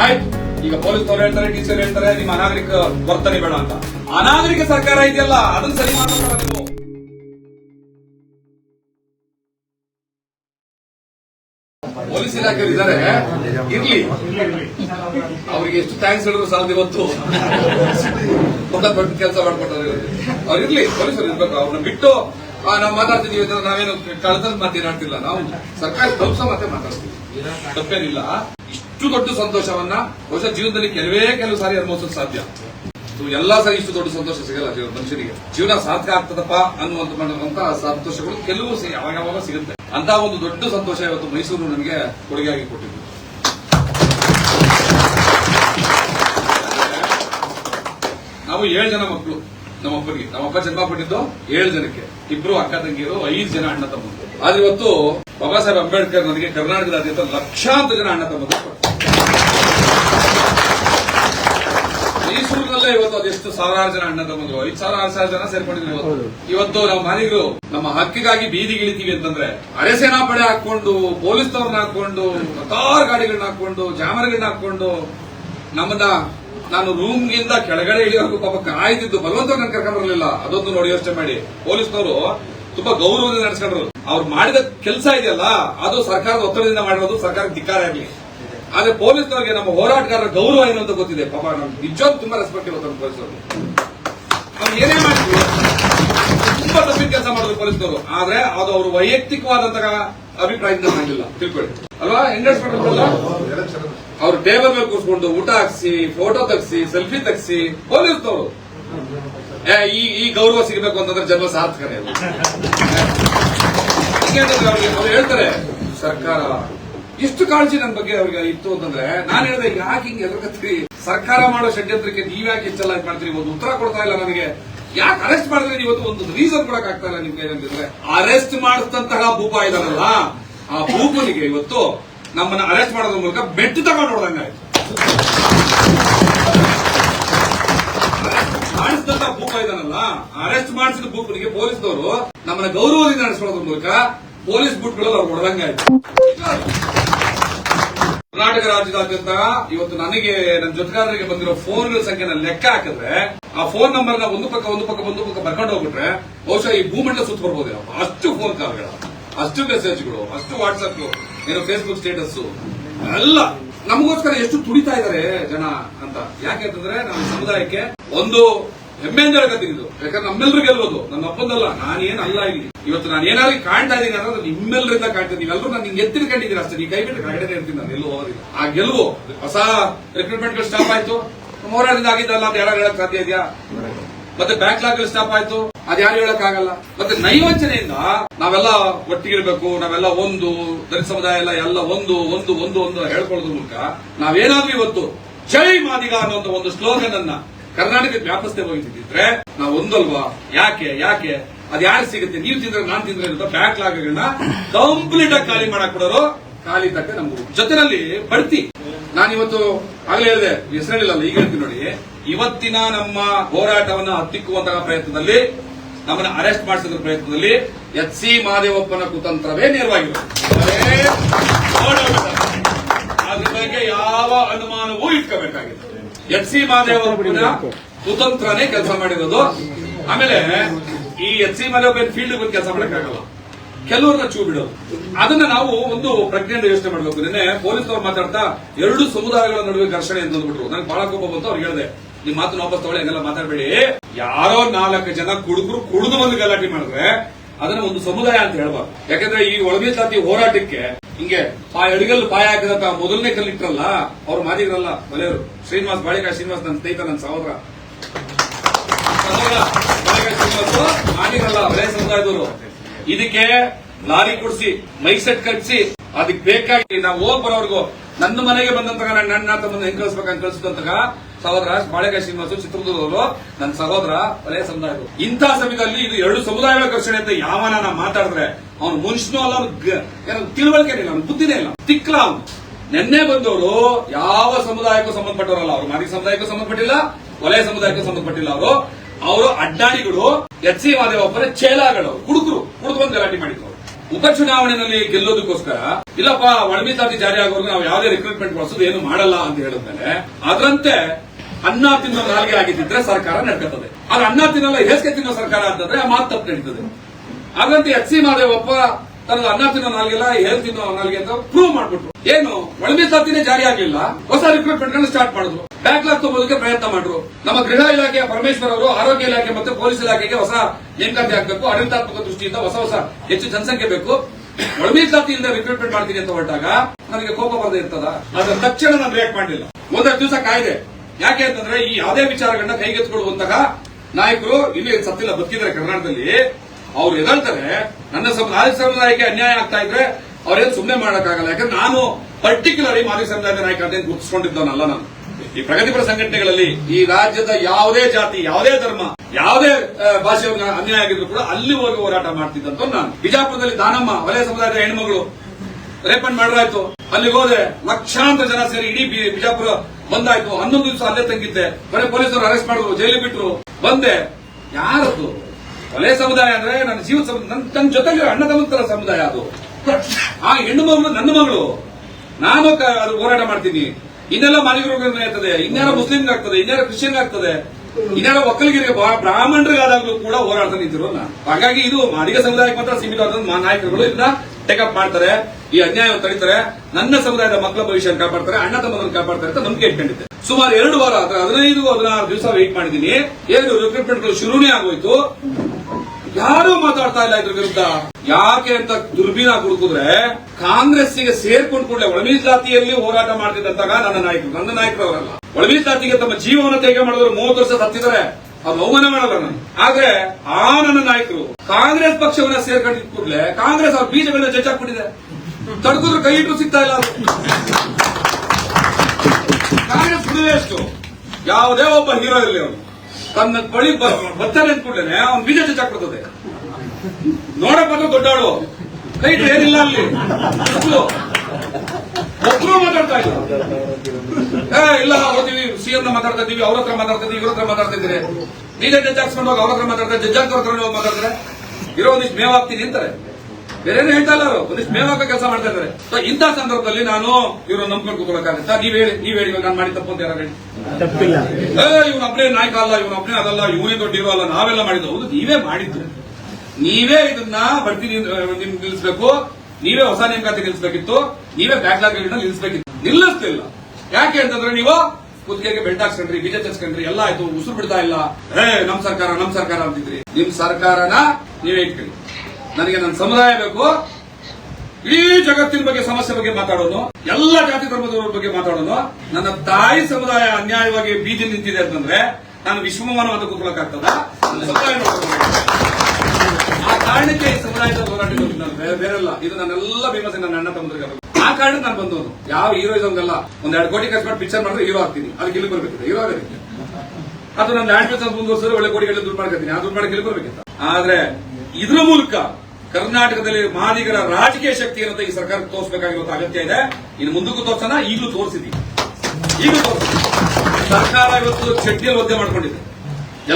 ಆಯ್ತು. ಈಗ ಪೊಲೀಸ್ನವ್ರು ಹೇಳ್ತಾರೆ, ಟೀಚರ್ ಹೇಳ್ತಾರೆ, ನಿಮ್ಮ ಅನಾಗರಿಕ ವರ್ತನೆ ಬೇಡ ಅಂತ. ಅನಾಗರಿಕ ಸರ್ಕಾರ ಇದೆಯಲ್ಲ, ಅದನ್ನ ಸರಿ ಮಾಡ್ತಾರೆ ನೀವು. ಇದ್ದಾರೆ ಇರ್ಲಿ. ಅವ್ರಿಗೆ ಎಷ್ಟು ಥ್ಯಾಂಕ್ಸ್ ಹೇಳಿದ್ರು ಸಾಲದು ಇವತ್ತು ದೊಡ್ಡ ದೊಡ್ಡ ಕೆಲಸ ಮಾಡ್ಕೊಂಡ್ರೆ ಅವ್ರು ಇರ್ಲಿ, ಪೊಲೀಸರು ಇರ್ಬೇಕು. ಅವ್ರನ್ನ ಬಿಟ್ಟು ನಾವು ಮಾತಾಡ್ತಿದೀವಿ ಅಂತ ನಾವೇನು ಕಳೆದ ಮಾತೇನಾಡ್ತಿಲ್ಲ ನಾವು ಸರ್ಕಾರ ಧ್ವಂಸ ಮತ್ತೆ ಮಾತಾಡ್ತೀವಿ. ತಪ್ಪೇನಿಲ್ಲ. ಇಷ್ಟು ದೊಡ್ಡ ಸಂತೋಷವನ್ನ ಬಹುಶಃ ಜೀವನದಲ್ಲಿ ಕೆಲವೇ ಕೆಲವು ಸಾರಿ ಅನುಭವಿಸೋದು ಸಾಧ್ಯ. ಎಲ್ಲಾ ಸರಿ ಇಷ್ಟು ದೊಡ್ಡ ಸಂತೋಷ ಸಿಗಲ್ಲ ಜೀವನ ಮನುಷ್ಯರಿಗೆ ಜೀವನ ಸಾಧಕ ಆಗ್ತದಪ್ಪ ಅನ್ನುವಂತ ಸಂತೋಷಗಳು ಕೆಲವು ಯಾವಾಗ ಯಾವಾಗ ಸಿಗುತ್ತೆ. ಅಂತ ಒಂದು ದೊಡ್ಡ ಸಂತೋಷ ಇವತ್ತು ಮೈಸೂರು ನನಗೆ ಕೊಡುಗೆಯಾಗಿ ಕೊಟ್ಟಿದ್ದು. ನಾವು ಏಳು ಜನ ಮಕ್ಕಳು ನಮ್ಮಪ್ಪನಿಗೆ ನಮ್ಮಪ್ಪ ಜನ್ಮ ಕೊಟ್ಟಿದ್ದು ಏಳು ಜನಕ್ಕೆ. ಇಬ್ರು ಅಕ್ಕ ತಂಗಿಯರು, ಐದು ಜನ ಅಣ್ಣ ತಮ್ಮ ಆದ್ರೆ ಇವತ್ತು ಬಾಬಾ ಸಾಹೇಬ್ ಅಂಬೇಡ್ಕರ್ ನನಗೆ ಕರ್ನಾಟಕದಾದ್ಯಂತ ಲಕ್ಷಾಂತರ ಜನ ಅಣ್ಣ ತಮ್ಮಂದ್ರು ಇವತ್ತು ಅದೆಷ್ಟು ಸಾವಿರಾರು ಜನ ಅಣ್ಣ ತಮ್ಮಂದ್ರು ಐದು ಸಾವಿರ ಆರು ಸಾವಿರ ಜನ ಸೇರ್ಕೊಂಡಿದ್ರು ಇವತ್ತು. ಇವತ್ತು ನಾವು ಮನೆಗಳು ನಮ್ಮ ಹಕ್ಕಿಗಾಗಿ ಬೀದಿಗಿಳಿತೀವಿ ಅಂತಂದ್ರೆ ಅರೆಸೇನಾ ಪಡೆ ಹಾಕೊಂಡು ಪೊಲೀಸ್ನವ್ರನ್ನ ಹಾಕೊಂಡು ಹತ್ತಾರು ಗಾಡಿಗಳನ್ನ ಹಾಕೊಂಡು ಜಾಮರ್ಗಳನ್ನ ಹಾಕೊಂಡು ನಮ್ಮನ್ನ ನಾನು ರೂಮ್ ಗಿಂತ ಕೆಳಗಡೆ ಇಳಿಯೋರ್ಗು ಪಾಪ ಕಾಯ್ದಿದ್ದು ಬಲವಂತವಾಗಿ ನಾನು ಕರ್ಕೊಂಡ್ ಬರಲಿಲ್ಲ. ಅದೊಂದು ನೋಡಿ ಯೋಚನೆ ಮಾಡಿ. ಪೊಲೀಸ್ನವರು ತುಂಬಾ ಗೌರವದಿಂದ ನಡೆಸ್ಕೊಂಡ್ರು. ಅವ್ರು ಮಾಡಿದ ಕೆಲಸ ಇದೆಯಲ್ಲ ಅದು ಸರ್ಕಾರದ ಒತ್ತಡದಿಂದ ಮಾಡಿರೋದು ಸರ್ಕಾರಕ್ಕೆ ಧಿಕ್ಕಾರ ಇರಲಿ ಆದ್ರೆ ಪೊಲೀಸ್ನವರಿಗೆ ನಮ್ಮ ಹೋರಾಟಗಾರರ ಗೌರವ ಏನು ಅಂತ ಗೊತ್ತಿದೆ. ಪಾಪ ನಮ್ಗೆ ನಿಜವಾಗ್ ತುಂಬಾ ರೆಸ್ಪೆಕ್ಟ್ ಇರುತ್ತೆ ನಮ್ಮ ಪೊಲೀಸರು ಅವ್ರು ಏನೇ ಮಾಡ್ತೀವಿ ತುಂಬಾ ತಪ್ಪಿನ ಕೆಲಸ ಮಾಡಿದ್ರು ಪೊಲೀಸ್ನವರು. ಆದ್ರೆ ಅದು ಅವರು ವೈಯಕ್ತಿಕವಾದಂತಹ ಅಭಿಪ್ರಾಯದಿಂದ ಮಾಡಿಲ್ಲ. ತಿಳ್ಕೊಳ್ಳಿ. ಅಲ್ವಾ? ಎಂಗೇಜ್ಮೆಂಟ್ ಅವ್ರು ಟೇಬಲ್ ಮೇಲೆ ಕೂರ್ಸ್ಕೊಂಡು ಊಟ ಹಾಕ್ಸಿ ಫೋಟೋ ತೆಗ್ಸಿ ಸೆಲ್ಫಿ ತೆಗ್ಸಿ, ಪೊಲೀಸ್ನವರು. ಈ ಈ ಗೌರವ ಸಿಗಬೇಕು ಅಂತಂದ್ರೆ ಜನ್ಮ ಸಾರ್ಥಕನೇ ಅವ್ರಿಗೆ ಅವ್ರು ಹೇಳ್ತಾರೆ, ಸರ್ಕಾರ ಎಷ್ಟು ಕಾಳಜಿ ನನ್ನ ಬಗ್ಗೆ ಅವ್ರಿಗೆ ಇತ್ತು ಅಂತಂದ್ರೆ ನಾನು ಹೇಳಿದೆ ಯಾಕೆ ಹಿಂಗೆ ಎದುರುಗತ್ತೀರಿ ಸರ್ಕಾರ ಮಾಡೋ ಷಡ್ಯಂತ್ರಕ್ಕೆ ನೀವ್ ಯಾಕೆ ಹೆಚ್ಚೆಲ್ಲ ಇದು ಮಾಡ್ತೀರಿ? ಒಂದು ಉತ್ತರ ಕೊಡ್ತಾ ಇಲ್ಲ ನನಗೆ. ಯಾಕೆ ಅರೆಸ್ಟ್ ಮಾಡಿದ್ರೆ ಇವತ್ತು ಒಂದು ರೀಸನ್ ಕೊಡಕ್ ಆಗ್ತಾ ಇಲ್ಲ ನಿಮ್ಗೆ ಏನಂತಂದ್ರೆ ಅರೆಸ್ಟ್ ಮಾಡಿದಂತಹ ಭೂಪ ಇದಾರಲ್ಲ ಆ ಭೂಪನಿಗೆ ಇವತ್ತು ನಮ್ಮನ್ನ ಅರೆಸ್ಟ್ ಮಾಡೋದ್ರ ಮೂಲಕ ಬೆಟ್ಟು ತಗೊಂಡು ಭೂಪ ಇದಾನಲ್ಲ ಅರೆಸ್ಟ್ ಮಾಡಿಸಿದ ಭೂಪನಿಗೆ ಪೊಲೀಸ್ನವರು ನಮ್ಮನ್ನ ಗೌರವದಿಂದ ನಡೆಸ್ಕೊಳ್ಳೋದ್ರ ಮೂಲಕ ಪೊಲೀಸ್ ಬುಟ್ಗಳಲ್ಲಿ ಅವ್ರು ಹೊಡೆದಂಗಾಯ್ತು ಕರ್ನಾಟಕ ರಾಜ್ಯದಾದ್ಯಂತ ಇವತ್ತು ನನಗೆ, ನನ್ನ ಜೊತೆಗಾರರಿಗೆ ಬಂದಿರೋ ಫೋನ್ಗಳ ಸಂಖ್ಯೆನ ಲೆಕ್ಕ ಹಾಕಿದ್ರೆ, ಆ ಫೋನ್ ನಂಬರ್ನ ಒಂದು ಪಕ್ಕ ಒಂದು ಪಕ್ಕ ಒಂದು ಪಕ್ಕ ಬರ್ಕೊಂಡು ಹೋಗ್ಬಿಟ್ರೆ, ಬಹುಶಃ ಈ ಭೂಮಂಡಲ ಸುತ್ತ ಬರ್ಬೋದೇನಪ್ಪ ಅಷ್ಟು ಫೋನ್ ಕಾಲ್ಗಳು ಅಷ್ಟು ಮೆಸೇಜ್ಗಳು ಅಷ್ಟು ವಾಟ್ಸ್ಆಪ್ ಏನೋ ಫೇಸ್ಬುಕ್ ಸ್ಟೇಟಸ್ ಎಲ್ಲ. ನಮಗೋಸ್ಕರ ಎಷ್ಟು ತುಡಿತಾ ಇದಾರೆ ಜನ ಅಂತ. ಯಾಕೆ ಅಂತಂದ್ರೆ, ನಮ್ಮ ಸಮುದಾಯಕ್ಕೆ ಒಂದು ಹೆಮ್ಮೆಯಿಂದ ಹೇಳ್ಕತ್ತೀನಿ ಇದು ಯಾಕಂದ್ರೆ ನಮ್ಮೆಲ್ಲರೂ ಗೆಲ್ಲೋದು ನನ್ನ ಒಪ್ಪಂದಲ್ಲ ನಾನೇನ್ ಅಲ್ಲ ಇಲ್ಲಿ. ಇವತ್ತು ನಾನು ಏನಾದ್ರು ಕಾಣ್ತಾ ಇದ್ದೀನಿ ಅಂದ್ರೆ ಅದು ನಿಮ್ಮೆಲ್ಲರಿಂದ ಕಾಣ್ತೀನಿ ನೀವೆಲ್ಲರೂ ನಾನು ನಿಮ್ಗೆ ಎತ್ತಿನ ಕಂಡಿದ್ದೀರಿ ಅಷ್ಟೇ. ನೀ ಕೈ ಬಿಟ್ಟು ಕಡೆ ಇರ್ತೀನಿ ನಾನು. ಎಲ್ಲೂ ಹೋಗೋದಿಲ್ಲ. ಆ ಗೆಲುವು, ಹೊಸ ರಿಕ್ರೂಟ್ಮೆಂಟ್ ಸ್ಟಾಪ್ ಆಯ್ತು. ಹೋರಾಟದಿಂದ ಆಗಿದ್ದಲ್ಲ ಅಂತ ಯಾರು ಹೇಳಕ್ ಸಾಧ್ಯ ಇದೆಯಾ? ಮತ್ತೆ ಬ್ಯಾಕ್ಲಾಗ್ ಸ್ಟಾಪ್ ಆಯ್ತು. ಅದ್ ಯಾರು ಹೇಳಕ್ ಆಗಲ್ಲ. ಮತ್ತೆ ನೈವಂಚನೆಯಿಂದ ನಾವೆಲ್ಲ ಒಟ್ಟಿಗಿರ್ಬೇಕು, ನಾವೆಲ್ಲ ಒಂದು, ದಲಿತ ಸಮುದಾಯ ಎಲ್ಲ ಎಲ್ಲ ಒಂದು ಒಂದು ಒಂದು ಒಂದು ಹೇಳ್ಕೊಳ್ಳೋದ್ರ ಮೂಲಕ ನಾವೇನಾದ್ರೂ ಇವತ್ತು ಜೈ ಮಾದಿಗ ಅನ್ನೋ ಒಂದು ಸ್ಲೋಗನ್ ಅನ್ನ ಕರ್ನಾಟಕಕ್ಕೆ ವ್ಯಾಪಸ್ಥೆ ಹೋಗಿದ್ದಿದ್ರೆ ನಾವು ಒಂದಲ್ವಾ? ಯಾಕೆ? ಯಾಕೆ? ಅದ್ ಯಾರು ಸಿಗುತ್ತೆ? ನೀವು ತಿಂದ್ರೆ ನಾನ್ ತಿಂದ್ರೆ ಅಂತ ಆಗಣ್ಣ ಕಂಪ್ಲೀಟ್ ಆಗಿ ಖಾಲಿ ಮಾಡಕ್ ಬಿಡೋರು ಖಾಲಿ ತಕ್ಕ ನಮ್ಗೆ ಜೊತೆನಲ್ಲಿ ಬಡ್ತಿ. ನಾನಿವತ್ತು ಆಗ್ಲೇ ಹೇಳಿದೆ, ಹೆಸರೇಳಿಲ್ಲ ಈಗ ಹೇಳ್ತೀನಿ ನೋಡಿ. ಇವತ್ತಿನ ನಮ್ಮ ಹೋರಾಟವನ್ನ ಹತ್ತಿಕ್ಕುವಂತಹ ಪ್ರಯತ್ನದಲ್ಲಿ, ನಮ್ಮನ್ನ ಅರೆಸ್ಟ್ ಮಾಡಿಸಿದ ಪ್ರಯತ್ನದಲ್ಲಿ ಎಚ್ ಸಿ ಮಹಾದೇವಪ್ಪನ ಕುತಂತ್ರವೇ ನೇರವಾಗಿರುತ್ತೆ ಅದೇ ಅದ್ರ ಬಗ್ಗೆ ಯಾವ ಅನುಮಾನವೂ ಇಟ್ಕೋಬೇಕಾಗಿಲ್ಲ. ಎಚ್ ಸಿ ಮಹಾದೇವಪ್ಪನ ಕುತಂತ್ರನೇ ಕೆಲಸ ಮಾಡಿರೋದು. ಆಮೇಲೆ ಈ ಎಚ್ ಸಿ ಮಹಾದೇವಪ್ಪ ಫೀಲ್ಡ್ ಬಂದು ಕೆಲಸ ಮಾಡಕ್ಕಾಗಲ್ಲ. ಕೆಲವ್ರನ್ನ ಚೂ ಬಿಡೋದು. ಅದನ್ನ ನಾವು ಒಂದು ಪ್ರಜ್ಞೆಯಿಂದ ಯೋಚನೆ ಮಾಡಬೇಕು. ನಿನ್ನೆ ಪೊಲೀಸರು ಮಾತಾಡ್ತಾ ಎರಡು ಸಮುದಾಯಗಳ ನಡುವೆ ಘರ್ಷಣೆ ಅಂತ ಅಂದ್ಬಿಟ್ರು. ನನಗೆ ಬಹಳ ಕೋಪ ಬಂತು, ಅವ್ರು ಹೇಳಿದೆ ನಿಮ್ ಮಾತು ವಾಪಸ್ ತಗೊಳ್ಳಿ, ಹಂಗೆಲ್ಲ ಮಾತಾಡಬೇಡಿ. ಯಾರೋ ನಾಲ್ಕು ಜನ ಕುಡುಗರು ಕುಡಿದು ಬಂದು ಗಲಾಟೆ ಮಾಡಿದ್ರೆ ಅದನ್ನ ಒಂದು ಸಮುದಾಯ ಅಂತ ಹೇಳ್ಬಾರ್ದು. ಯಾಕಂದ್ರೆ ಈ ಒಳಮೀಸಲಾತಿ ಹೋರಾಟಕ್ಕೆ ಹಿಂಗೆ ಪಾಯ ಅಡಿಗಲ್ ಪಾಯ ಹಾಕಿದಂತ ಮೊದಲನೇ ಕಲ್ಲಿಟ್ರಲ್ಲ ಅವ್ರು ಮಾದಿಗರಲ್ಲ ಬಲೆಯವರು ಶ್ರೀನಿವಾಸ್ ಬಾಳಿಕ ಶ್ರೀನಿವಾಸ್ ನನ್ನ ಸ್ನೇಹಿತ ನನ್ನ ಸಹೋದರ. ಮಾಡಿರಲ್ಲ ಮಾದಿಗರಲ್ಲ ಒಳ್ಳೆ ಸಮುದಾಯದವರು. ಇದಕ್ಕೆ ಲಾರಿ ಕೊಡಿಸಿ ಮೈಸೆಟ್ ಸೆಟ್ ಕಟ್ಸಿ, ಅದಕ್ಕೆ ಬೇಕಾಗಿ ನಾವು ಹೋಗ್ ಬರೋರ್ಗು ನನ್ನ ಮನೆಗೆ ಬಂದಂತಹ ನನ್ನ ಅಣ್ಣ ತಮ್ಮನ್ನ ಹೆಂಗ್ ಕಳಿಸ್ಬೇಕಂತ ಕಳಿಸಿದಂತಹ ಸಹೋದರ, ಬಾಳೆಕಾಯಿ ಶ್ರೀನಿವಾಸ ಚಿತ್ರದುರ್ಗದವರು ನನ್ನ ಸಹೋದರ ವಲಯ ಸಮುದಾಯ ಇಂತಹ ಸಮಯದಲ್ಲಿ ಇದು ಎರಡು ಸಮುದಾಯಗಳ ಘರ್ಷಣೆ ಅಂತ ಯಾವನ ಮಾತಾಡಿದ್ರೆ, ಅವನು ಮನುಷ್ಯನೂ ಅಲ್ಲ ಏನೋ ತಿಳುವಳಿಕೆ ಇಲ್ಲ, ಅವ್ನು ಬುದ್ಧಿನೇ ಇಲ್ಲ. ತಿಕ್ಲ ಅವನು. ನಿನ್ನೆ ಬಂದವರು ಯಾವ ಸಮುದಾಯಕ್ಕೂ ಸಂಬಂಧಪಟ್ಟವರಲ್ಲ ಅವರು. ಮಾದಿಗ ಸಮುದಾಯಕ್ಕೂ ಸಂಬಂಧಪಟ್ಟಿಲ್ಲ ವಲಯ ಸಮುದಾಯಕ್ಕೂ ಸಂಬಂಧಪಟ್ಟಿಲ್ಲ ಅವರು. ಅವರು ಅಡ್ಡಾಣಿಗಳು ಎಚ್ ಸಿ ಮಾದೇವಪ್ಪನ ಚೇಲಾಗಳು ಕುಡುಕರು ಹುಡುಗರು ಬಂದು ಗಲಾಟೆ ಮಾಡಿದ್ರು. ಉಪಚುನಾವಣೆಯಲ್ಲಿ ಗೆಲ್ಲೋದಕ್ಕೋಸ್ಕರ, ಇಲ್ಲಪ್ಪ, ಒಳಮೀಸಲಾತಿ ಜಾರಿ ಆಗೋರ್ಗು ನಾವು ಯಾವುದೇ ರಿಕ್ರೂಟ್ಮೆಂಟ್ ಬಳಸೋದು ಏನು ಮಾಡಲ್ಲ ಅಂತ ಹೇಳಿದ್ಮೇಲೆ, ಅದರಂತೆ ಅನ್ನ ತಿನ್ನೋ ನಾಲ್ಗೆ ಆಗಿದ್ದಿದ್ರೆ ಸರ್ಕಾರ ನಡ್ಕತ್ತದೆ. ಆದ್ರೆ ಅನ್ನ ತಿನ್ನಲ್ಲ ಹೇಸಿಗೆ ತಿನ್ನೋ ಸರ್ಕಾರ ಅಂತಂದ್ರೆ ಆ ಮಾತು ತಪ್ಪು ನಡೀತದೆ. ಹಾಗಂತ ಎಚ್ ಸಿ ಮಾದೇವಪ್ಪ ತನ್ನ ಅನ್ನ ತಿನ್ನೋ ನಾಲ್ಗೆಲ್ಲ ಹೇಲ್ ತಿನ್ನೋ ನಾಲ್ಗೆ ಅಂತ ಪ್ರೂವ್ ಮಾಡ್ಬಿಟ್ರು. ಏನು ಒಳಮೀಸಲಾತಿನೇ ಜಾರಿ ಆಗಲಿಲ್ಲ. ಹೊಸ ರಿಕ್ರೂಟ್ಮೆಂಟ್ ಗಳನ್ನ ಸ್ಟಾರ್ಟ್ ಮಾಡಿದ್ರು. ಬ್ಯಾಕ್ಲಾಗ್ ತಗೋದಕ್ಕೆ ಪ್ರಯತ್ನ ಮಾಡಿದ್ರು ನಮ್ಮ ಗೃಹ ಇಲಾಖೆಯ ಪರಮೇಶ್ವರ್ ಅವರು, ಆರೋಗ್ಯ ಇಲಾಖೆ ಮತ್ತು ಪೊಲೀಸ್ ಇಲಾಖೆಗೆ ಹೊಸ ನೇಮಕಾತಿ ಆಗಬೇಕು ಆಡಳಿತಾತ್ಮಕ ದೃಷ್ಟಿಯಿಂದ ಹೊಸ ಹೊಸ ಹೆಚ್ಚು ಜನಸಂಖ್ಯೆ ಬೇಕು. ಒಳಮೀಸಲಾತಿಯಿಂದ ರಿಕ್ರೂಟ್ಮೆಂಟ್ ಮಾಡ್ತೀನಿ ಅಂತ ಹೊರಟಾಗ ನನಗೆ ಕೋಪ ಬರದೇ ಇರ್ತದ. ಅದ್ರ ತಕ್ಷಣ ನಾನು ರಿಯಾಕ್ಟ್ ಮಾಡಲಿಲ್ಲ. ಒಂದಷ್ಟು ದಿವಸ ಕಾಯ್ದೆ. ಯಾಕೆ ಅಂತಂದ್ರೆ ಈ ಯಾವುದೇ ವಿಚಾರಗಳನ್ನ ಕೈಗೆತ್ತಿಕೊಳ್ಳುವಂತಹ ನಾಯಕರು ಇಲ್ಲಿ ಸತ್ತಿಲ್ಲ, ಬದುಕಿದ್ದಾರೆ ಕರ್ನಾಟಕದಲ್ಲಿ. ಅವ್ರು ಎದಾಳ್ತಾರೆ ನನ್ನ ಮಾದಿಗ ಸಮುದಾಯಕ್ಕೆ ಅನ್ಯಾಯ ಆಗ್ತಾ ಇದ್ರೆ ಅವ್ರೇನು ಸುಮ್ಮನೆ ಮಾಡಕ್ಕಾಗಲ್ಲ. ಯಾಕಂದ್ರೆ ನಾನು ಪರ್ಟಿಕ್ಯುಲರ್ ಮಾದಿ ಸಮುದಾಯದ ನಾಯಕ ಅಂತ ಗುರುತಿಸ್ಕೊಂಡಿದ್ದವನಲ್ಲ ನಾನು. ಈ ಪ್ರಗತಿಪರ ಸಂಘಟನೆಗಳಲ್ಲಿ ಈ ರಾಜ್ಯದ ಯಾವುದೇ ಜಾತಿ, ಯಾವುದೇ ಧರ್ಮ, ಯಾವುದೇ ಭಾಷೆ ಅನ್ಯಾಯ ಆಗಿದ್ರು ಕೂಡ ಅಲ್ಲಿ ಹೋಗಿ ಹೋರಾಟ ಮಾಡ್ತಿದ್ದಂತ ನಾನು. ಬಿಜಾಪುರದಲ್ಲಿ ದಾನಮ್ಮ, ವಲಯ ಸಮುದಾಯದ ಹೆಣ್ಮಗಳು ರೇಪನ್ ಮಾಡಲಾಯ್ತು. ಅಲ್ಲಿಗೆ ಹೋದ್ರೆ ಲಕ್ಷಾಂತರ ಜನ ಸೇರಿ ಇಡೀ ಬಿಜಾಪುರ ಬಂದಾಯ್ತು, ಹನ್ನೊಂದು ದಿವಸ ಅಲ್ಲೇ ತಂಗಿದ್ದೆ. ಬರೀ ಪೊಲೀಸರು ಅರೆಸ್ಟ್ ಮಾಡಿದ್ರು, ಜೈಲಿಗೆ ಬಿಟ್ರು. ಬಂದೆ. ಯಾರದು ಕೊಲೆ ಸಮುದಾಯ ಅಂದ್ರೆ ನನ್ನ ಜೀವ ನನ್ನ ಜೊತೆಗೆ ಅಣ್ಣ ತಮ್ಮಂತರ ಸಮುದಾಯ ಅದು. ಆ ಹೆಣ್ಣು ಮಗಳು ನನ್ನ ಮಗಳು. ನಾನು ಅದು ಹೋರಾಟ ಮಾಡ್ತೀನಿ. ಇನ್ನೆಲ್ಲ ಮಾಲಿಕರಿಗೆ ಆಗ್ತದೆ ಇನ್ಯಾರ ಮುಸ್ಲಿಂ ಆಗ್ತದೆ, ಇನ್ಯಾರ ಕ್ರಿಶ್ಚಿಯನ್ ಆಗ್ತದೆ. ಇನ್ಯಾರ ಒಕ್ಕಲಿಗರಿಗೆ ಬ್ರಾಹ್ಮಣರಿಗಾದಾಗಲೂ ಕೂಡ ಹೋರಾಡ್ತಾ ನಿಂತಿರೋ ನಾನು. ಹಾಗಾಗಿ ಇದು ಮಾದಿಗ ಸಮುದಾಯಕ್ಕೆ ಮಾತ್ರ ಸೀಮಿತವಾದ ನಾಯಕರುಗಳು ಇದನ್ನ ಟೇಕಪ್ ಮಾಡ್ತಾರೆ, ಈ ಅನ್ಯಾಯವನ್ನು ತಡೀತಾರೆ, ನನ್ನ ಸಮುದಾಯದ ಮಕ್ಕಳ ಭವಿಷ್ಯ ಕಾಪಾಡ್ತಾರೆ, ಅಣ್ಣ ತಮ್ಮದನ್ನು ಕಾಪಾಡ್ತಾರೆ ಅಂತ ನಂಬಿಕೆ ಇಟ್ಕೊಂಡಿದ್ದೆ. ಸುಮಾರು ಎರಡು ವಾರ ಹದಿನೈದು, ಹದಿನಾರು ದಿವಸ ವೇಟ್ ಮಾಡಿದೀನಿ ಏನು ರಿಕ್ರೂಟ್ಮೆಂಟ್ ಶುರುನೇ ಆಗೋಯ್ತು? ಯಾರು ಮಾತಾಡ್ತಾ ಇಲ್ಲ ಇದ್ರ ವಿರುದ್ಧ. ಯಾಕೆ ಅಂತ ದುರ್ಬೀನ ಕಾಂಗ್ರೆಸ್ ಕಾಂಗ್ರೆಸ್ಸಿಗೆ ಸೇರ್ಕೊಂಡ್ ಕೂಡಲೇ ಒಳಮೀಸಲಾತಿಯಲ್ಲಿ ಹೋರಾಟ ಮಾಡ್ತಿದ್ದಂತಾಗ ನನ್ನ ನಾಯಕರು. ನನ್ನ ನಾಯಕರು ಅವರಲ್ಲ. ಒಳಮೀಸಲಾತಿಗೆ ತಮ್ಮ ಜೀವನ ತೆಗೆ ಮಾಡಿದ್ರು ಮೂವತ್ತು ವರ್ಷ ಸತ್ತಿದ್ದಾರೆ. ಅವಮಾನ ಮಾಡಲ್ಲ ನಾನು ಆದ್ರೆ ಆ ನನ್ನ ನಾಯಕರು ಕಾಂಗ್ರೆಸ್ ಪಕ್ಷವನ್ನ ಸೇರ್ಕೊಂಡಿದ್ ಕೂಡಲೇ ಕಾಂಗ್ರೆಸ್ ಅವ್ರ ಬೀಜಗಳನ್ನ ಜಜ್ಜಾಕ್ಬಿಟ್ಟಿದೆ ತಡೆದ್ರು ಕೈ ಇಟ್ಟು ಸಿಗ್ತಾ ಇಲ್ಲ ಕಾಂಗ್ರೆಸ್ ಬಿಡುವೆ ಅಷ್ಟು. ಯಾವುದೇ ಒಬ್ಬ ಹೀರೋ ಇರಲಿ ಅವನು. ತನ್ನ ಬಳಿ ಬರ್ತಾನೆ ಅಂದ್ಕೊಂಡೇನೆ ಅವ್ನು ಬೀಜ ಚಚ್ಚಾಕ್ಬಿಡ್ತದೆ ನೋಡಕ್ ಬಂದ್ರೆ ದೊಡ್ಡವಳು ಕೈ ಇಟ್ಟು ಏನಿಲ್ಲ ಅಲ್ಲಿ. ಒಬ್ರು ಮಾತಾಡ್ತಾ ಇಲ್ಲ. ಏ ಇಲ್ಲ ಹೋಗ್ತೀವಿ. ಸಿಎಂ ನ ಮಾತಾಡ್ತಾ ಇದೀವಿ ಅವ್ರ ಹತ್ರ ಮಾತಾಡ್ತಾ ಇದೀವಿ ಇವ್ರ ಹತ್ರ ಮಾತಾಡ್ತಾ ಇದ್ರೆ ನೀವೇ ಜಡ್ಜ್ ಹಾಕ್ಸ್ಕೊಂಡು ಹೋಗಿ ಅವ್ರ ಹತ್ರ ಮಾತಾಡ್ತಾರೆ ಜಡ್ಜ್ ಹಾಕ್ತವ್ರ ಹತ್ರ ಹೋಗಿ ಮಾತಾಡ್ತಾರೆ. ಇರೋ ಒಂದಿಷ್ಟು ಮೇವ್ ಹಾಕ್ತೀನಿ ಅಂತಾರೆ ಬೇರೆನೇ ಹೇಳ್ತಾ ಇಲ್ಲ ಅವರು. ಒಂದಿಷ್ಟು ಮೇವ್ ಹಾಕೋ ಕೆಲಸ ಮಾಡ್ತಾ ಇದ್ದಾರೆ. ಸೊ ಇಂಥ ಸಂದರ್ಭದಲ್ಲಿ ನಾನು ಇವ್ರು ನಂಬ್ಕೊಂಡು ಸರ್ ನೀವ್ ಹೇಳಿ ನೀವ್ ಹೇಳಿ ನಾನು ಮಾಡಿ ತಪ್ಪು ಅಂತ ಯಾರು ಹೇಳಿ. ಏ ಇವನ್ ಒಬ್ಬನೇ ನಾಯಕ ಅಲ್ಲ ಇವ್ನ ಒಬ್ಬನೇ ಅದಲ್ಲ ಇವನೇ ದೊಡ್ಡ ಇರೋ ಅಲ್ಲ ನಾವೆಲ್ಲ ಮಾಡಿದ್ದು. ಹೌದು ನೀವೇ ಮಾಡಿದ್ದು. ನೀವೇ ಇದನ್ನ ಬರ್ತೀನಿ ನಿಮ್ಗೆ ನಿಮ್ ನಿಲ್ಲಿಸ್ಬೇಕು ನೀವೇ ಹೊಸ ನೇಮಕಾತಿ ನಿಲ್ಲಿಸಬೇಕಿತ್ತು, ನೀವೇ ಬ್ಯಾಕ್ಲಾಗ್ ನಿಲ್ಲಿಸಬೇಕಿತ್ತು. ನಿಲ್ಲಿಸ್ತಿಲ್ಲ. ಯಾಕೆ ಅಂತಂದ್ರೆ ನೀವು ಕುದುಗೆಗೆ ಬೆಲ್ಟ್ ಹಾಕ್ಸ್ಕೊಂಡ್ರಿ ಬೀಜ ಹಚ್ಕೊಂಡ್ರಿ ಎಲ್ಲ ಆಯ್ತು, ಉಸಿರು ಬಿಡ್ತಾ ಇಲ್ಲ. ಏ ನಮ್ ಸರ್ಕಾರ ನಮ್ ಸರ್ಕಾರ ಅಂತಿದ್ರಿ. ನಿಮ್ ಸರ್ಕಾರನ ನೀವೇ ಇಟ್ಕೊಳ್ಳಿ. ನನಗೆ ನನ್ನ ಸಮುದಾಯ ಬೇಕು. ಇಡೀ ಜಗತ್ತಿನ ಬಗ್ಗೆ, ಸಮಸ್ಯೆ ಬಗ್ಗೆ ಮಾತಾಡೋನು. ಎಲ್ಲ ಜಾತಿ ಧರ್ಮದವರ ಬಗ್ಗೆ ಮಾತಾಡೋನು. ನನ್ನ ತಾಯಿ ಸಮುದಾಯ ಅನ್ಯಾಯವಾಗಿ ಬೀದಿ ನಿಂತಿದೆ ಅಂತಂದ್ರೆ, ನಾನು ವಿಶ್ವಮಾನ ಅಂತ ಕೂತ್ಕೊಳ್ಳೋಕ್ಕಾಗ್ತದ ನನ್ನ ಸಮುದಾಯ ಕಾರಣಕ್ಕೆ ಸಮುದಾಯದ ಬೇರೆ ಬೇರೆಲ್ಲ ಇದು ನನ್ನೆಲ್ಲ ಭೀಮಸೇನ ನನ್ನ ಅಣ್ಣ ತಮ್ಮದ್ರಿಗೆ. ಆ ಕಾರಣಕ್ಕೆ ನಾನು ಬಂದವನು ಯಾವ ಹೀರೋಯಿಸಮ್ ಅಲ್ಲ ಒಂದೆರಡು ಕೋಟಿ ಖರ್ಚು ಮಾಡಿ ಪಿಕ್ಚರ್ ಮಾಡಿದ್ರೆ ಹೀರೋ ಆಗ್ತೀನಿ. ಅದಕ್ಕೆ ಇಲ್ಲಿ ಬರ್ಬೇಕು ಹೀರೋ ಆಗಬೇಕು ಅದು ನನ್ನ ಲ್ಯಾಂಡ್ ಮುಂದುವರ್ಸಿದ್ರೆ ಒಳ್ಳೆ ಕೋಟಿಗಳಲ್ಲಿ ದುಡ್ಡು ಮಾಡ್ಕೊತೀನಿ. ಆ ದುಡ್ಡು ಮಾಡಕ್ಕೆ ಇಲ್ಲಿ ಆದ್ರೆ ಇದ್ರ ಮೂಲಕ ಕರ್ನಾಟಕದಲ್ಲಿ ಮಾದಿಗರ ರಾಜಕೀಯ ಶಕ್ತಿ ಏನಂತ ಈ ಸರ್ಕಾರ ತೋರಿಸಬೇಕಾಗಿರೋ ಅಗತ್ಯ ಇದೆ. ಇನ್ನು ಮುಂದಕ್ಕೂ ತೋರ್ಸೋಣ. ಈಗಲೂ ತೋರಿಸಿದೀವಿ ಈಗಲೂ ತೋರಿಸಿದ್ವಿ ಸರ್ಕಾರ ಇವತ್ತು ಚಡ್ಡಿಯಲ್ಲಿ ಒದ್ದೆ ಮಾಡ್ಕೊಂಡಿದೆ.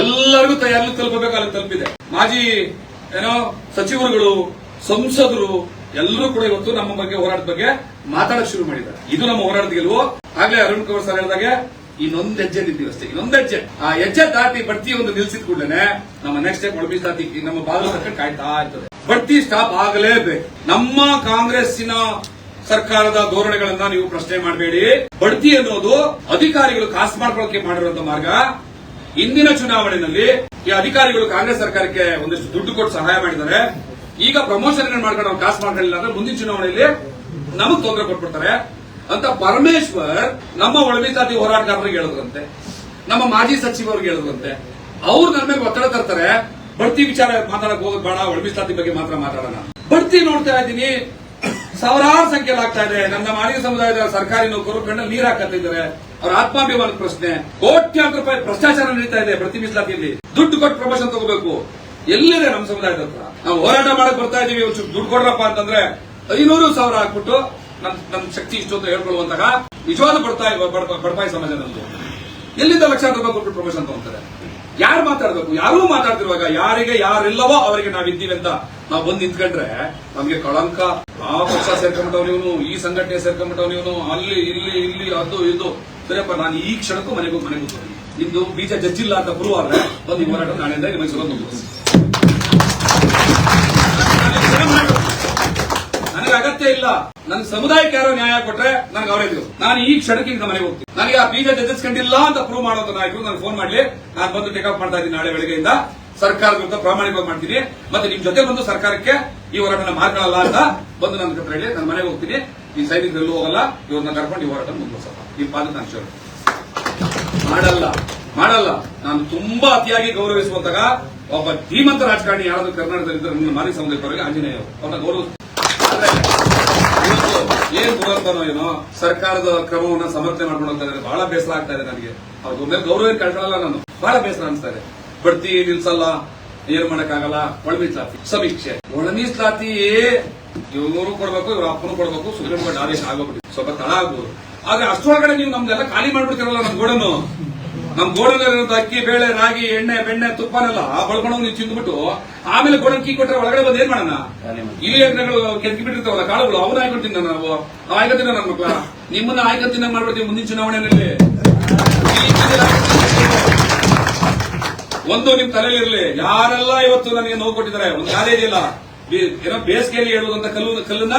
ಎಲ್ಲರಿಗೂ ತಯಾರಿ ತಲುಪಬೇಕು, ಅಲ್ಲಿ ತಲುಪಿದೆ. ಮಾಜಿ ಏನೋ ಸಚಿವರುಗಳು, ಸಂಸದರು ಎಲ್ಲರೂ ಕೂಡ ಇವತ್ತು ನಮ್ಮ ಬಗ್ಗೆ ಹೋರಾಟದ ಬಗ್ಗೆ ಮಾತಾಡಕ್ ಶುರು ಮಾಡಿದ್ದಾರೆ. ಇದು ನಮ್ಮ ಹೋರಾಟದ ಗೆಲುವು. ಆಗ್ಲೇ ಅರುಣ್ ಕುಮಾರ್ ಸರ್ ಹೇಳಿದಾಗೆ, ಇನ್ನೊಂದ್ ಹೆಜ್ಜೆ ನಿಂತೀವಿ ಅಷ್ಟೇ, ಇನ್ನೊಂದ್ ಹೆಜ್ಜೆ. ಆ ಹೆಜ್ಜೆ ದಾಟಿ ಬಡ್ತಿ ಒಂದು ನಿಲ್ಸಿದ ಕೂಡಲೇ ನಮ್ಮ ನೆಕ್ಸ್ಟ್ ಒಳಬಿ ಸಾತಿ ನಮ್ಮ ಬಾಗಿಲು ತಕ್ಕ ಕಾಯ್ತಾ ಇರ್ತದೆ. ಬಡ್ತಿ ಸ್ಟಾಪ್ ಆಗಲೇಬೇಕು. ನಮ್ಮ ಕಾಂಗ್ರೆಸ್ಸಿನ ಸರ್ಕಾರದ ಧೋರಣೆಗಳನ್ನ ನೀವು ಪ್ರಶ್ನೆ ಮಾಡಬೇಡಿ. ಬಡ್ತಿ ಅನ್ನೋದು ಅಧಿಕಾರಿಗಳು ಕಾಸು ಮಾಡ್ಕೊಳ್ಳೋಕೆ ಮಾಡಿರುವಂತ ಮಾರ್ಗ. ಇಂದಿನ ಚುನಾವಣೆಯಲ್ಲಿ ಈ ಅಧಿಕಾರಿಗಳು ಕಾಂಗ್ರೆಸ್ ಸರ್ಕಾರಕ್ಕೆ ಒಂದಿಷ್ಟು ದುಡ್ಡು ಕೊಟ್ಟು ಸಹಾಯ ಮಾಡಿದ್ದಾರೆ. ಈಗ ಪ್ರಮೋಷನ್ ಮಾಡ್ಕೊಂಡು ನಾವು ಕಾಸು ಮಾಡ್ಕೊಳ್ಳಿಲ್ಲ ಅಂದ್ರೆ ಮುಂದಿನ ಚುನಾವಣೆಯಲ್ಲಿ ನಮಗ್ ತೊಂದರೆ ಕೊಟ್ಬಿಡ್ತಾರೆ. ಅಂತ ಪರಮೇಶ್ವರ್ ನಮ್ಮ ಒಳಮೀಸಾತಿ ಹೋರಾಟಗಾರರಿಗೆ ಹೇಳಿದ್ರಂತೆ, ನಮ್ಮ ಮಾಜಿ ಸಚಿವರಿಗೆ ಹೇಳಿದ್ರಂತೆ. ಅವ್ರು ನನ್ನ ಮೇಲೆ ಒತ್ತಡ ತರ್ತಾರೆ. ಬಡ್ತಿ ವಿಚಾರ ಮಾತಾಡಕ್ ಹೋಗೋದು ಬೇಡ ಒಳಮೀಸಾತಿ ಬಗ್ಗೆ ಮಾತ್ರ ಮಾತಾಡೋಣ. ಬಡ್ತಿ ನೋಡ್ತಾ ಇದ್ದೀನಿ. ಸಾವಿರಾರು ಸಂಖ್ಯೆಯಲ್ಲಿ ಆಗ್ತಾ ಇದೆ. ನಮ್ಮ ಮಾನವ ಸಮುದಾಯದ ಸರ್ಕಾರಿ ನೌಕರರು ಕಣ್ಣಲ್ಲಿ ನೀರು ಹಾಕತ್ತಿದ್ದಾರೆ. ಅವರ ಆತ್ಮಾಭಿಮಾನದ ಪ್ರಶ್ನೆ, ಕೋಟ್ಯಾಂತರ ರೂಪಾಯಿ ಭ್ರಷ್ಟಾಚಾರ ನಡೀತಾ ಇದೆ ಪ್ರತಿ ಮೀಸಲಾತಿಯಲ್ಲಿ. ದುಡ್ಡು ಕೊಟ್ಟು ಪ್ರಮೋಷನ್ ತಗೋಬೇಕು. ಎಲ್ಲಿದೆ ನಮ್ಮ ಸಮುದಾಯದ ಹತ್ರ? ನಾವು ಹೋರಾಟ ಮಾಡಕ್ ಬರ್ತಾ ಇದೀವಿ ದುಡ್ಡು ಕೊಡ್ರಪ್ಪ ಅಂತಂದ್ರೆ ಐನೂರು ಸಾವಿರ ಹಾಕ್ಬಿಟ್ಟು ನಮ್ ನಮ್ ಶಕ್ತಿ ಇಷ್ಟು ಅಂತ ಹೇಳ್ಕೊಳ್ಳುವಂತಹ ನಿಜವಾದ ಬರ್ತಾ ಬಡ- ಬಡಪಾಯಿ ಸಮಾಜ ನಮ್ದು. ಎಲ್ಲಿಂದ ಲಕ್ಷಾಂತರ ರೂಪಾಯಿ ಕೊಟ್ಟು ಪ್ರಮೋಷನ್ ತಗೊಂತಾರೆ? ಯಾರು ಮಾತಾಡ್ಬೇಕು? ಯಾರೂ ಮಾತಾಡ್ತಿರುವಾಗ ಯಾರಿಗೆ ಯಾರಿಲ್ಲವೋ ಅವರಿಗೆ ನಾವಿದ್ದೀವಿ ಅಂತ ನಾವು ಬಂದು ನಿಂತ್ಕೊಂಡ್ರೆ ನಮ್ಗೆ ಕಳಂಕ, ಆ ಪಕ್ಷ ಸೇರ್ಕೊಂಡ್ಬಿಟ್ಟವ್ ಇವನು, ಈ ಸಂಘಟನೆ ಸೇರ್ಕೊಂಡ್ಬಿಟ್ಟವನಿವನು ಅಲ್ಲಿ, ಇಲ್ಲಿ ಇಲ್ಲಿ, ಅದು, ಇದು. ಸರಿಯಪ್ಪ, ನಾನು ಈ ಕ್ಷಣಕ್ಕೂ ಮನೆಗೂ ಮನೆಗೂ. ನಿಮ್ದು ಬೀಜ ಜಜ್ಜಿಲ್ಲ ಅಂತ ಬರುವಾಗ ಬಂದು ಹೋರಾಟ ನಾಳೆಯಿಂದ ನಿಮಗೆ ಸುಲಭ ನನಗೆ ಅಗತ್ಯ ಇಲ್ಲ. ನನ್ನ ಸಮುದಾಯಕ್ಕೆ ಯಾರೋ ನ್ಯಾಯ ಕೊಟ್ರೆ ನನಗೆ ಅವರೇ ಇದು ನಾನು ಈ ಕ್ಷಣಕ್ಕೆ ಈಗ ಮನೆಗೆ ಹೋಗ್ತೀನಿ. ನನಗೆ ಆ ಬೀಜ ಜಜ್ಜಿಸ್ಕೊಂಡಿಲ್ಲ ಅಂತ ಪ್ರೂವ್ ಮಾಡುವಂತ ನಾಯಕರು ನಾನು ಫೋನ್ ಮಾಡ್ಲಿ. ನಾನು ಬಂದು ಟೇಕಪ್ ಮಾಡ್ತಾ ಇದ್ದೀನಿ ನಾಳೆ ಬೆಳಗ್ಗೆಯಿಂದ. ಸರ್ಕಾರದ ವಿರುದ್ಧ ಪ್ರಾಮಾಣಿಕವಾಗಿ ಮಾಡ್ತೀನಿ. ಮತ್ತೆ ನಿಮ್ ಜೊತೆ ಬಂದು ಸರ್ಕಾರಕ್ಕೆ ಈ ಹೋರಾಟನ ಮಾಡ್ಕೊಳ್ಳಲ್ಲ ಅಂತ ಬಂದು ನನ್ನ ಹತ್ರ ಹೇಳಿ ನನ್ನ ಮನೆಗೆ ಹೋಗ್ತೀನಿ. ಈ ಸೈನಿಕರೆಲ್ಲೂ ಹೋಗಲ್ಲ. ಇವ್ರನ್ನ ಕರ್ಕೊಂಡು ಈ ಹೋರಾಟ ಮುಂದುವರ್ಸಲ್ಲ ಈ ಪಾದ ನಾನು ಶೋರ್ ಮಾಡಲ್ಲ. ಮಾಡಲ್ಲ. ನಾನು ತುಂಬಾ ಅತಿಯಾಗಿ ಗೌರವಿಸುವಂತಹ ಒಬ್ಬ ಧೀಮಂತ ರಾಜಕಾರಣಿ ಯಾರಾದ್ರೂ ಕರ್ನಾಟಕದಲ್ಲಿ ಇದ್ರೆ ಸಮುದಾಯ ಪರವಾಗಿ ಆಂಜನೇಯ ಅವ್ರನ್ನ ಏನ್ ಏನೋ, ಸರ್ಕಾರದ ಕ್ರಮವನ್ನ ಸಮರ್ಥನೆ ಮಾಡ್ಕೊಂಡು ಬಹಳ ಬೇಸರ ಆಗ್ತಾ ಇದೆ ನನಗೆ. ಅವ್ರ ಮೇಲೆ ಗೌರವ ಕಳ್ಕೊಳ್ಳಲ್ಲ ನಾನು. ಬಹಳ ಬೇಸರ ಅನಿಸ್ತಾ ಇದೆ. ಬಡ್ತಿ ನಿಲ್ಸಲ್ಲ, ಏನ್ ಮಾಡಕ್ಕಾಗಲ್ಲ ಒಳಮೀಸಲಾತಿ ಸಮೀಕ್ಷೆ. ಒಳಮೀಸಲಾತಿ ಇವರು ಕೊಡ್ಬೇಕು, ಇವ್ರ ಅಪ್ಪನು ಕೊಡ್ಬೇಕು ಸುಪ್ರೀಂ ಕೋರ್ಟ್ ಆದೇಶ ಆಗೋಗ್ಬಿಟ್ಟು ಸ್ವಲ್ಪ ತಡ ಆಗ್ಬೋದು. ಆದ್ರೆ ಅಷ್ಟೊಳಗಡೆ ನೀವು ನಮ್ದೆಲ್ಲ ಖಾಲಿ ಮಾಡ್ಬಿಡ್ತೀರಲ್ಲ ನಮ್ ಗೋಡನ್ನು. ನಮ್ ಗೋಡನಲ್ಲಿರೋದು ಅಕ್ಕಿ ಬೇಳೆ ರಾಗಿ ಎಣ್ಣೆ ಬೆಣ್ಣೆ ತುಪ್ಪನೆಲ್ಲ ಬಳ್ಕೊಂಡು ನೀವು ತಿಂದ್ಬಿಟ್ಟು ಆಮೇಲೆ ಗೋಡನ್ ಕೀ ಕೊಟ್ಟರೆ ಒಳಗಡೆ ಬಂದು ಏನ್ ಮಾಡೋಣ? ಇಲ್ಲಿ ಎಣ್ಣೆಗಳು ಕೆತ್ತಿ ಬಿಟ್ಟಿರ್ತಾವಲ್ಲ ಕಾಳುಗಳು ಅವನ್ನ ಆಯ್ಕೊಳ್ತೀನಿ ನಾವು. ಆಯ್ಕೊತೀನಿ ನನ್ನ ಮಕ್ಕಳ ನಿಮ್ಮನ್ನ ಆಯ್ಕೊತೀನಿ ಮಾಡ್ಬಿಡ್ತೀವಿ ಮುಂದಿನ ಚುನಾವಣೆಯಲ್ಲಿ. ಒಂದು ನಿಮ್ ತಲೆಯಲ್ಲಿ ಇರಲಿ ಯಾರೆಲ್ಲ ಇವತ್ತು ನನಗೆ ನೋವು ಕೊಟ್ಟಿದ್ದಾರೆ? ಒಂದು ಯಾರೇ ಇದೆಯಲ್ಲ ಬಿ- ಏನೋ ಬೇಸಿಗೆಯಲ್ಲಿ ಹೇಳುವಂತ ಕಲ್ಲು ಕಲ್ಲನ್ನ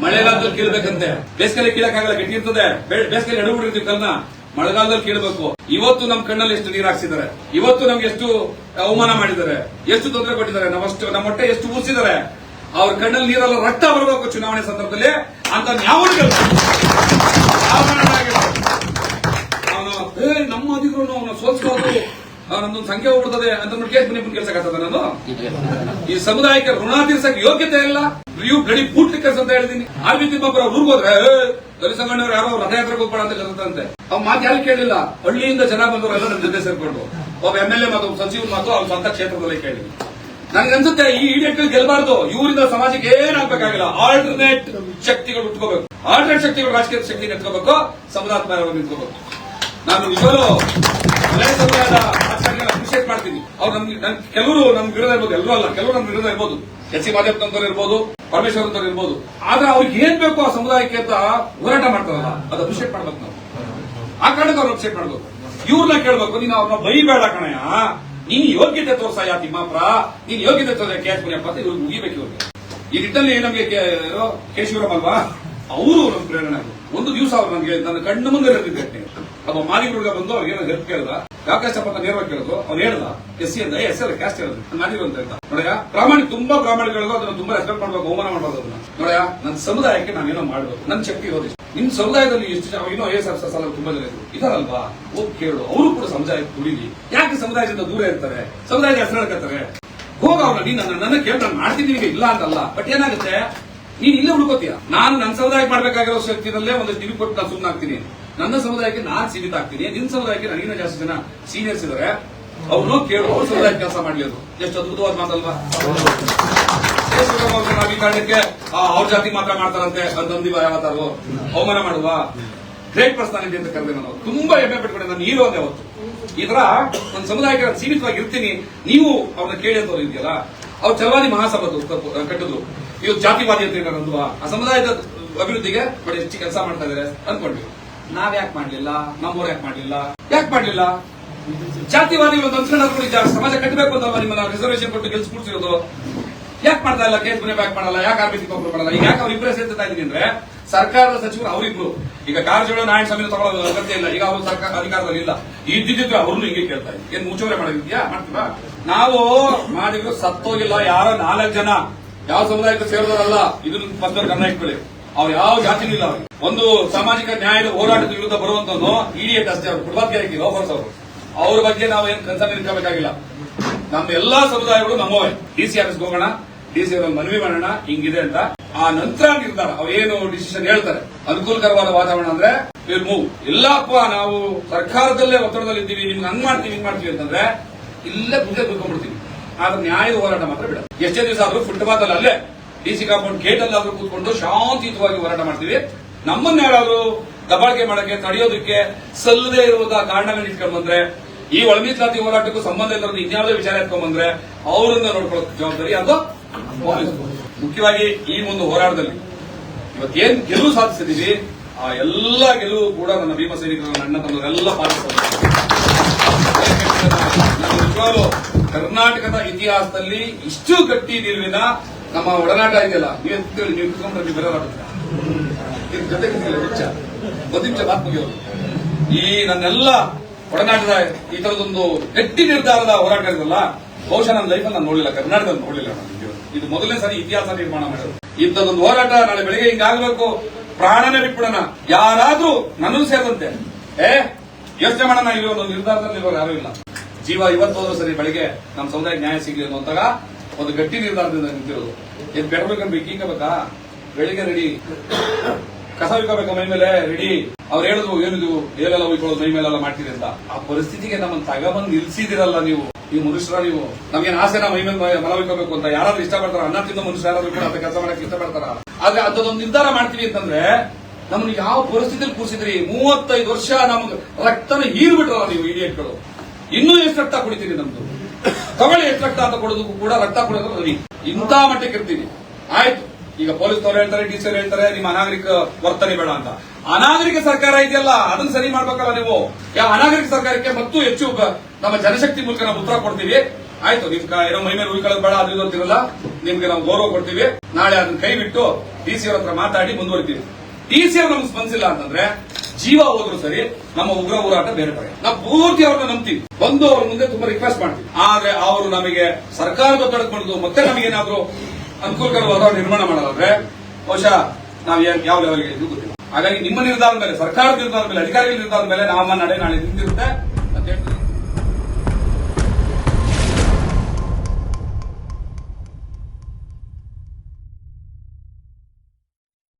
ಮಳೆಗಾಲದಲ್ಲಿ ಕೀಳ್ಬೇಕಂತೆ. ಬೇಸಿಗೆಯಲ್ಲಿ ಕೀಳಕ್ಕಾಗಲ್ಲ ಗಟ್ಟಿ ಇರ್ತದೆ. ಬೇಸಿಗೆಯಲ್ಲಿ ಎಡಬಿಟ್ಟಿರ್ತೀವಿ ಕಲ್ಲನ್ನ. ಮಳೆಗಾಲದಲ್ಲಿ ಕೇಳಬೇಕು. ಇವತ್ತು ನಮ್ ಕಣ್ಣಲ್ಲಿ ಎಷ್ಟು ನೀರು ಹಾಕ್ಸಿದ್ದಾರೆ? ಇವತ್ತು ನಮ್ಗೆ ಎಷ್ಟು ಅವಮಾನ ಮಾಡಿದ್ದಾರೆ? ಎಷ್ಟು ತೊಂದರೆ ಕೊಟ್ಟಿದ್ದಾರೆ? ನಮ್ಮಷ್ಟು ನಮ್ಮ ಹೊಟ್ಟೆ ಎಷ್ಟು ಊಸಿದ್ದಾರೆ ಅವ್ರ ಕಣ್ಣಲ್ಲಿ ನೀರಲ್ಲ ರಕ್ತ ಬರಬೇಕು ಚುನಾವಣೆ ಸಂದರ್ಭದಲ್ಲಿ ಅಂತ ಯಾವ ನಮ್ಮ ಅಧಿಕರು ಅವನು ನಮ್ದೊಂದು ಸಂಖ್ಯೆ ಹೋಗ್ಬಿಡ್ತದೆ ಅಂತ ಕೇಸ್ ಮನೆ ಕೆಲಸ ಆಗ್ತದ ನಾನು. ಈ ಸಮುದಾಯಕ್ಕೆ ಋಣ ತೀರ್ಸಕ್ ಯೋಗ್ಯತೆ ಇಲ್ಲ. ಯು ಗಡಿ ಪೂರ್ತಿ ಕೆಲಸ ಅಂತ ಹೇಳಿದೀನಿ. ಆರ್ ಬಿ ಒಬ್ಬರ ಅವ್ರು ಹೋದ್ರೆ ದಲಿತ ಸಂಘಟನೆಯವರು ಯಾರೋ ರಥಯಾತ್ರೆಗೆ ಹೋಗ್ಬೇಡ ಅಂತ ಅವ್ ಮಾತು ಯಾರು ಕೇಳಿಲ್ಲ. ಹಳ್ಳಿಯಿಂದ ಜನ ಬಂದವರೆಲ್ಲ ನನ್ನ ಜೊತೆ ಸೇರ್ಕೊಂಡು. ಒಬ್ಬ ಎಂ ಎಲ್ ಎ ಮಾತು ಸಚಿವ ಮಾತು ಅವ್ರ ಸ್ವಂತ ಕ್ಷೇತ್ರದಲ್ಲಿ ಕೇಳಿ ನನಗೆ ಅನ್ಸುತ್ತೆ ಈ ಇಡಿಯಟ್ ಗೆಲ್ಬಾರ್ದು. ಇವರಿಂದ ಸಮಾಜಕ್ಕೆ ಏನಾಗಬೇಕಾಗಿಲ್ಲ ಆಲ್ಟರ್ನೇಟ್ ಶಕ್ತಿಗಳು ಉಟ್ಕೋಬೇಕು ಆಲ್ಟರ್ನೇಟ್ ಶಕ್ತಿಗಳು ರಾಜಕೀಯ ಶಕ್ತಿ ನಿಂತ್ಕೋಬೇಕು ಸಮುದಾಯ ನಿಂತ್ಕೋಬೇಕು. ನಾನು ನಿಜವಾಗ್ಲೂ ಹಳೆ ಸಮುದಾಯದ ರಾಜಕಾರಣಿಗಳ ಅಪ್ರಿಷಿಯೇಟ್ ಮಾಡ್ತೀನಿ. ಅವ್ರು ನಮ್ಗೆ ನನ್ ಕೆಲವರು ನಮ್ ಗಿಡದ ಇರ್ಬೋದು ಎಲ್ಲರೂ ಅಲ್ಲ. ಕೆಲವರು ನಮ್ ಗಿಡದ ಇರ್ಬೋದು. ಎಚ್ ಸಿ ಮಾದೇವಪ್ಪನವ್ರು ಇರ್ಬೋದು ಪರಮೇಶ್ವರ್ ಅಂತವ್ರು ಇರ್ಬೋದು. ಆದ್ರೆ ಅವ್ರಿಗೆ ಏನ್ ಬೇಕು ಆ ಸಮುದಾಯಕ್ಕೆ ಅಂತ ಹೋರಾಟ ಮಾಡ್ತಾರಲ್ಲ, ಅದು ಅಪ್ರಿಷಿಯೇಟ್ ಮಾಡ್ಬೇಕು ನಾವು. ಆ ಕಾರಣಕ್ಕೆ ಅವ್ರು ಅಪ್ರಿಷಿಯೇಟ್ ಮಾಡ್ಬೇಕು. ಇವ್ರನ್ನ ಕೇಳ್ಬೇಕು, ನೀನು ಅವ್ರನ್ನ ಬೈಬೇಡ ಕಣಯ್ಯ. ನೀನ್ ಯೋಗ್ಯತೆ ತೋರ್ಸ ಯಾ ತಿಮ್ಮಾಪ್ರ? ನೀನ್ ಯೋಗ್ಯತೆ ತೋರ್ಸ ಕೆ ಎಸ್ ಮುನಿಯಪ್ಪ ಅಂತ ಇವ್ರಿಗೆ ಮುಗಿಬೇಕು ಇವ್ರಿಗೆ. ಈ ನಿಟ್ಟಿನಲ್ಲಿ ನಮಗೆ ಕೇಶವರಾಮ್ ಅಲ್ವಾ? ಅವರು ನಮ್ಗೆ ಪ್ರೇರಣೆ ಒಂದು ದಿವಸ ಅವ್ರು ನನಗೆ ನನ್ನ ಕಣ್ಣು ಮುಂದೆ ಘಟನೆ ಅವ ಮಾಲಿ ಹುಡುಗ ಬಂದು ಅವ್ರಿಗೆ ಏನೋ ಹೆಲ್ಪ್ ಕೇಳ್ದ. ಯಾಕಷ್ಟಪ್ಪ ನೇರವಾಗಿ ಕೇಳಿದ್ರು ಅವ್ರು ಹೇಳ್ದ, ಎಸ್ ಸಿ ಅಂತ, ಎಸ್ ಎಲ್ ಕ್ಯಾಸ್ಟ್ ಹೇಳಿದ್ರು ನಾನು ಅಂತ ಹೇಳ್ದ. ನೋಡಯ ಪ್ರಾಮಾಣಿಕ, ತುಂಬಾ ಪ್ರಾಮಾಣಿಕಗಳು ಅದನ್ನ ತುಂಬಾ ರೆಸ್ಪೆಕ್ಟ್ ಮಾಡ್ಬೇಕು, ಅವಮಾನ ಮಾಡೋದು ಅದನ್ನ. ನೋಡಯ ನನ್ನ ಸಮುದಾಯಕ್ಕೆ ನಾವೇನೋ ಮಾಡ್ಬೇಕು. ನನ್ನ ಶಕ್ತಿ ಹೋದ. ನಿಮ್ ಸಮುದಾಯದಲ್ಲಿ ಎಷ್ಟು ಜನ ಐ ಎಸ್ ಎಫ್ ಸಾಲ ತುಂಬಾ ಜನ ಇದ್ರು. ಇದಾರಲ್ವಾ? ಹೋಗಿ ಕೇಳು. ಅವರು ಕೂಡ ಸಮುದಾಯಕ್ಕೆ ದುಡಿಲಿ ಯಾಕೆ ಸಮುದಾಯದಿಂದ ದೂರ ಇರ್ತಾರೆ? ಸಮುದಾಯದ ಹೆಸರು ಹೇಳ್ಕತ್ತಾರೆ ಹೋಗ ಅವ್ರನ್ನ ನೀನ್ ನನ್ನ ನನ್ನ ಕೇಳಿ ಮಾಡ್ತೀನಿ ನಿನಗೆ ಇಲ್ಲ ಅಂತಲ್ಲ. ಬಟ್ ಏನಾಗುತ್ತೆ? ನೀನ್ ಇಲ್ಲೇ ಉಳ್ಕೋತೀಯ ನಾನು ನನ್ನ ಸಮುದಾಯಕ್ಕೆ ಮಾಡಬೇಕಾಗಿರೋ ಶಕ್ತಿನಲ್ಲೇ ಒಂದು ಟಿವಿ ಕೊಟ್ಟು ನಾನು ಸುಮ್ಮನೆ ಆಗ್ತೀನಿ. ನನ್ನ ಸಮುದಾಯಕ್ಕೆ ನಾನು ಸೀಮಿತ ಆಗ್ತೀನಿ. ನಿನ್ನ ಸಮುದಾಯಕ್ಕೆ ನನಗಿನ ಜಾಸ್ತಿ ಜನ ಸೀನಿಯರ್ಸ್ ಇದಾರೆ. ಅವ್ರನ್ನೂ ಕೇಳು, ಅವ್ರ ಸಮುದಾಯಕ್ಕೆ ಕೆಲಸ ಮಾಡ್ಲಿ ಅದು. ಎಷ್ಟು ಅದ್ಭುತವಾದ ಮಾತಲ್ವಾ? ಈ ಕಾರಣಕ್ಕೆ ಅವ್ರ ಜಾತಿ ಮಾತ್ರ ಮಾಡ್ತಾರಂತೆ. ಅಂತಂದಿವ ಯಾವತ್ತಾರು? ಅವಮಾನ ಮಾಡುವ. ಗ್ರೇಟ್ ಪರ್ಸನಾಲಿಟಿ ಅಂತ ಕರೆದೆ ನಾನು. ತುಂಬಾ ಹೆಮ್ಮೆ ಪಟ್ಕೊಂಡೆ ನಾನು ಹೀರೋ ಅಂದೆ ಅವತ್ತು. ಈ ತರ ಒಂದು ಸಮುದಾಯಕ್ಕೆ ಸೀಮಿತವಾಗಿ ಇರ್ತೀನಿ ನೀವು ಅವ್ರನ್ನ ಕೇಳಿ ಅಂತ ಇದೆಯಲ್ಲ? ಅವ್ರು ಚಲವಾದಿ ಮಹಾಸಭಾ ಕಟ್ಟಿದ್ರು ಇವ್ ಜಾತಿವಾದಿ ಅಂತ ಏನಾರು ಅಂದ್ವಾ ಆ ಸಮುದಾಯದ ಅಭಿವೃದ್ಧಿಗೆ ಬಡ ಹೆಚ್ಚು ಕೆಲಸ ಮಾಡ್ತಾ ಇದಾರೆ ಅನ್ಕೊಂಡ್ವಿ. ನಾವ್ ಯಾಕೆ ಮಾಡ್ಲಿಲ್ಲ? ನಮ್ಮವ್ರು ಯಾಕೆ ಮಾಡ್ಲಿಲ್ಲ? ಯಾಕೆ ಮಾಡ್ಲಿಲ್ಲ? ಜಾತಿವಾದಿ ಒಂದು ಅನ್ಸ್ಕೊಂಡು ಸಮಾಜ ಕಟ್ಟಬೇಕು ಅಂತ ನಿಮ್ಮನ್ನ ರಿಸರ್ವೇಶನ್ ಕೊಟ್ಟು ಗೆಲ್ಸ್ಬಿಡ್ತಿರೋದು ಯಾಕೆ ಮಾಡ್ತಾ ಇಲ್ಲ? ಕೇಸ್ ಮನೆ ಬ್ಯಾಕ್ ಮಾಡಲ್ಲ? ಯಾಕೆ ಆರ್ ಬಿಸಿ ಮಾಡಲ್ಲ? ಈಗ ಯಾಕೆ ಅವ್ರು ಇಬ್ಬರೇ ಸೇರ್ತಾ ಇದೀನಿ ಅಂದ್ರೆ ಸರ್ಕಾರದ ಸಚಿವರು ಅವರಿಬ್ರು. ಈಗ ಕಾರಜೋಳ, ನಾರಾಯಣ ಸ್ವಾಮಿ ತಗೊಳ್ಳೋ ಅಗತ್ಯ ಇಲ್ಲ. ಈಗ ಅವರು ಸರ್ಕಾರ ಅಧಿಕಾರದಲ್ಲಿ ಇಲ್ಲ. ಇದ್ದಿದ್ದು ಅವ್ರನ್ನು ಹಿಂಗೆ ಕೇಳ್ತಾ ಇದ್ದೀನಿ ಏನ್ ಮುಚ್ಚೋರೆ ಮಾಡಿದ್ಯಾ ಮಾಡ್ತೀವಾ? ನಾವು ಮಾಡಿದ್ರು ಸತ್ತೋಗಿಲ್ಲ ಯಾರೋ ನಾಲ್ಕು ಜನ. ಯಾವ ಸಮುದಾಯಕ್ಕೆ ಸೇರಿದವರಲ್ಲ, ಇದನ್ನು ಫಸ್ಟ್ ಗಮನ ಇಟ್ಕೊಳ್ಳಿ. ಅವ್ರು ಯಾವ ಜಾತಿ ಇಲ್ಲ ಅವ್ರಿಗೆ. ಒಂದು ಸಾಮಾಜಿಕ ನ್ಯಾಯದ ಹೋರಾಟದ ವಿರುದ್ಧ ಬರುವಂತದ್ದು ಇಡಿಯಟ್ ಅಷ್ಟೇ, ಅವರು ಕುಟುಂಬಕ್ಕೆ ಲೋಫರ್ಸ್ ಅವರು. ಅವ್ರ ಬಗ್ಗೆ ನಾವು ಏನ್ ಕನ್ಸರ್ನ್ ಇಟ್ಕೋಬೇಕಾಗಿಲ್ಲ. ನಮ್ಮ ಎಲ್ಲಾ ಸಮುದಾಯಗಳು ನಮ್ಮವೇ. ಡಿ ಸಿ ಆಫೀಸ್ಗೆ ಹೋಗೋಣ ಡಿಸಿ ಅವರಲ್ಲಿ ಮನವಿ ಮಾಡೋಣ, ಹಿಂಗಿದೆ ಅಂತ. ಆ ನಂತರ ನಿರ್ಧಾರ ಏನು ಡಿಸಿಷನ್ ಹೇಳ್ತಾರೆ. ಅನುಕೂಲಕರವಾದ ವಾತಾವರಣ ಅಂದ್ರೆ ವಿಲ್ ಮೂವ್ ಇಲ್ಲಪ್ಪ, ನಾವು ಸರ್ಕಾರದಲ್ಲೇ ಒತ್ತಡದಲ್ಲಿ ಇದ್ದೀವಿ ನಿಮ್ಗೆ ಹಂಗ್ ಮಾಡ್ತೀವಿ, ಹಿಂಗ್ ಮಾಡ್ತೀವಿ ಅಂತಂದ್ರೆ, ಇಲ್ಲೇ ಬುದ್ಧಿ ಬಿಡ್ಕೊಂಡ್ಬಿಡ್ತೀವಿ ಆದ್ರೆ ನ್ಯಾಯದ ಹೋರಾಟ ಮಾತ್ರ ಬಿಡ ಎಷ್ಟೇ ದಿವಸ ಆದ್ರೂ ಫುಟ್ಪಾತ್ ಅಲ್ಲಿ ಅಲ್ಲೇ ಡಿ ಸಿ ಕಾಂಪೌಂಡ್ ಗೇಟ್ ಅಲ್ಲಾದ್ರೂ ಕೂತ್ಕೊಂಡು ಶಾಂತಿಯುತವಾಗಿ ಹೋರಾಟ ಮಾಡ್ತೀವಿ. ನಮ್ಮನ್ನ ಯಾರಾದ್ರೂ ದಬ್ಬಾಳಿಕೆ ಮಾಡಕ್ಕೆ, ತಡೆಯೋದಕ್ಕೆ ಸಲ್ಲದೆ ಇರುವಂತಹ ಕಾರಣಗಳನ್ನ ಇಟ್ಕೊಂಡು ಬಂದ್ರೆ, ಈ ಒಳಮೀಸಲಾತಿ ಹೋರಾಟಕ್ಕೂ ಸಂಬಂಧ ಇಲ್ಲದ ಇನ್ಯಾವುದೇ ವಿಚಾರ ಎತ್ಕೊಂಡ್ ಬಂದ್ರೆ ಅವರನ್ನ ನೋಡ್ಕೊಳ್ಳೋ ಜವಾಬ್ದಾರಿ ಅದು. ಮುಖ್ಯವಾಗಿ ಈ ಒಂದು ಹೋರಾಟದಲ್ಲಿ ಇವತ್ತೇನ್ ಗೆಲುವು ಸಾಧಿಸಿದೀವಿ ಆ ಎಲ್ಲ ಗೆಲುವು ಕೂಡ ನನ್ನ ಭೀಮ ಸೈನಿಕರು ನನ್ನ ಎಲ್ಲ ಪಾಲಿಸ್ತಾರೆ. ನಿಜವಾಗ್ಲೂ ಕರ್ನಾಟಕದ ಇತಿಹಾಸದಲ್ಲಿ ಇಷ್ಟು ಗಟ್ಟಿ ನಿಲುವಿನ ನಮ್ಮ ಒಡನಾಟ ಇದೆಯಲ್ಲ ನೀವು ಎದ್ದೇಳಿ, ನೀವು ಬರೋಲ್ಲ ಇದ್ರ ಜೊತೆ ಹುಚ್ಚ. ಈ ನನ್ನೆಲ್ಲ ಒಡನಾಟದ ಈ ತರದೊಂದು ಗಟ್ಟಿ ನಿರ್ಧಾರದ ಹೋರಾಟ ಇದಲ್ಲ ಬಹುಶಃ ನನ್ನ ಲೈಫಲ್ಲಿ ನಾನು ನೋಡಲಿಲ್ಲ ಕರ್ನಾಟಕದಲ್ಲಿ ನೋಡಲಿಲ್ಲ ಇದು ಮೊದಲನೇ ಸಾರಿ ಇತಿಹಾಸ ನಿರ್ಮಾಣ ಮಾಡೋದು. ಇಂಥದೊಂದು ಹೋರಾಟ ನಾಳೆ ಬೆಳಿಗ್ಗೆ ಹಿಂಗಾಗಬೇಕು ಪ್ರಾಣನೇ ಬಿಟ್ಬಿಡೋಣ. ಯಾರಾದ್ರೂ ನನ್ನೂ ಸೇರಿದಂತೆ. ಏ ಯೋಚನೆ ಮಾಡೋಣ ಇಲ್ಲಿ ಒಂದು ನಿರ್ಧಾರದಲ್ಲಿ ಇರೋರು ಯಾರು ಇಲ್ಲ. ಜೀವ ಇವತ್ತು ಹೋದ್ರೂ ಸರಿ ಬೆಳಿಗ್ಗೆ ನಮ್ಮ ಸಮುದಾಯ ನ್ಯಾಯ ಸಿಗಲಿ ಅನ್ನುವಂತಾಗ ಒಂದು ಗಟ್ಟಿ ನಿರ್ಧಾರದಿಂದ ನಿಂತಿರೋದು. ಇದು ಬೆಳಬೇಕಂದ್ರೆ ಬೇಕಾ ಬೆಳಿಗ್ಗೆ ರೆಡಿ ಕಸ ಇಟ್ಕೋಬೇಕು ಮೈ ಮೇಲೆ? ರೆಡಿ ಅವ್ರು ಹೇಳಿದ್ರು ಏನಿದು? ಏನೆಲ್ಲ ಉಯ್ಕೊಳ್ಳೋದು ಮೈ ಮೇಲೆಲ್ಲ ಮಾಡ್ತೀರಿ ಅಂತ. ಆ ಪರಿಸ್ಥಿತಿಗೆ ನಮ್ಮನ್ನ ತಗೊಬಂದು ನಿಲ್ಸಿದಿರಲ್ಲ ನೀವು, ಈ ಮನುಷ್ಯರ ನೀವು. ನಮ್ಗೇನು ಆಸೆನ ಮೈ ಮೇಲೆ ಮಲ ಅಂತ? ಯಾರಾದ್ರೂ ಇಷ್ಟಪಡ್ತಾರ? ಅನ್ನ ತಿಂದ ಮನುಷ್ಯ ಯಾರಾದ್ರೂ ಕೂಡ ಅಂತ ಕೆಲಸ ಮಾಡಕ್ಕೆ ಇಷ್ಟಪಡ್ತಾರ? ಆದ್ರೆ ಅದೊಂದು ನಿರ್ಧಾರ ಮಾಡ್ತೀವಿ ಅಂತಂದ್ರೆ, ನಮ್ಮನ್ನು ಯಾವ ಪರಿಸ್ಥಿತಿಯಲ್ಲಿ ಕೂರಿಸಿದ್ರಿ? ಮೂವತ್ತೈದು ವರ್ಷ ನಮ್ಗೆ ರಕ್ತನ ಹೀರ್ಬಿಟ್ರಲ್ಲ ನೀವು ಇಡಿಯಟ್ಗಳು ಇನ್ನೂ ಎಷ್ಟು ರಕ್ತ ಕುಡಿತೀರಿ ನಮ್ದು? ತಗೊಳ್ಳಿ ಎಷ್ಟು ರಕ್ತ ಅಂತ ಕೊಡೋದಕ್ಕೂ ಕೂಡ ರಕ್ತ ಕೊಡೋದು ರವಿ ಇಂತ ಮಟ್ಟಕ್ಕೆ ಇರ್ತೀನಿ ಆಯ್ತು. ಈಗ ಪೊಲೀಸ್ನವ್ರು ಹೇಳ್ತಾರೆ, ಡಿ ಹೇಳ್ತಾರೆ, ನಿಮ್ಮ ಅನಾಗರಿಕ ವರ್ತನೆ ಬೇಡ ಅಂತ. ಅನಾಗರಿಕ ಸರ್ಕಾರ ಇದೆಯಲ್ಲ, ಅದನ್ನ ಸರಿ ಮಾಡ್ಬೇಕಲ್ಲ ನೀವು? ಯಾವ ಅನಾಗರಿಕ ಸರ್ಕಾರಕ್ಕೆ ಮತ್ತು ಹೆಚ್ಚು ನಮ್ಮ ಜನಶಕ್ತಿ ಮೂಲಕ ನಾವು ಉತ್ತರ ಕೊಡ್ತೀವಿ. ಆಯ್ತು ನಿಮ್ ಏನೋ ಮೈ ಮೇಲೆ ಉಳ್ಕೊಳ್ಳೋದು ಬೇಡ, ಅದು ಅಂತಿರಲ್ಲ. ನಿಮ್ಗೆ ನಾವು ಗೌರವ ಕೊಡ್ತೀವಿ. ನಾಳೆ ಅದನ್ನ ಕೈ ಬಿಟ್ಟು ಡಿ ಸಿ ಅವ್ರ ಹತ್ರ ಮಾತಾಡಿ ಮುಂದುವರಿತೀವಿ. ಡಿ ಸಿ ಅವ್ರು ನಮ್ಗೆ ಸ್ಪಂದಿಸಿಲ್ಲ ಅಂತಂದ್ರೆ ಜೀವ ಹೋದ್ರು ಸರಿ ನಮ್ಮ ಉಗ್ರ ಹೋರಾಟ ಬೇರೆ ಕಡೆ. ನಾವು ಪೂರ್ತಿ ಅವ್ರನ್ನ ನಂಬ್ತೀವಿ. ಬಂದು ಅವ್ರ ಮುಂದೆ ತುಂಬಾ ರಿಕ್ವೆಸ್ಟ್ ಮಾಡ್ತೀವಿ. ಆದ್ರೆ ಅವರು ನಮಗೆ ಸರ್ಕಾರದ ತಡೆದುಕೊಂಡು ಮತ್ತೆ ನಮಗೇನಾದ್ರೂ ಅನುಕೂಲಕರ ವಾತಾವರಣ ನಿರ್ಮಾಣ ಮಾಡೋದಾದ್ರೆ, ಬಹುಶಃ ನಾವ್ ಯಾವ ಲೆವೆಲ್ಗೆ ಇದ್ದು ಗೊತ್ತಿಲ್ಲ. ಹಾಗಾಗಿ ನಿಮ್ಮ ನಿರ್ಧಾರದ ಮೇಲೆ, ಸರ್ಕಾರದ ನಿರ್ಧಾರದ ಮೇಲೆ, ಅಧಿಕಾರಿಗಳ ನಿರ್ಧಾರದ ಮೇಲೆ ನಮ್ಮ ನಡೆ ನಾಳೆ ನಿಂತಿರುತ್ತೆ. ಅಂತ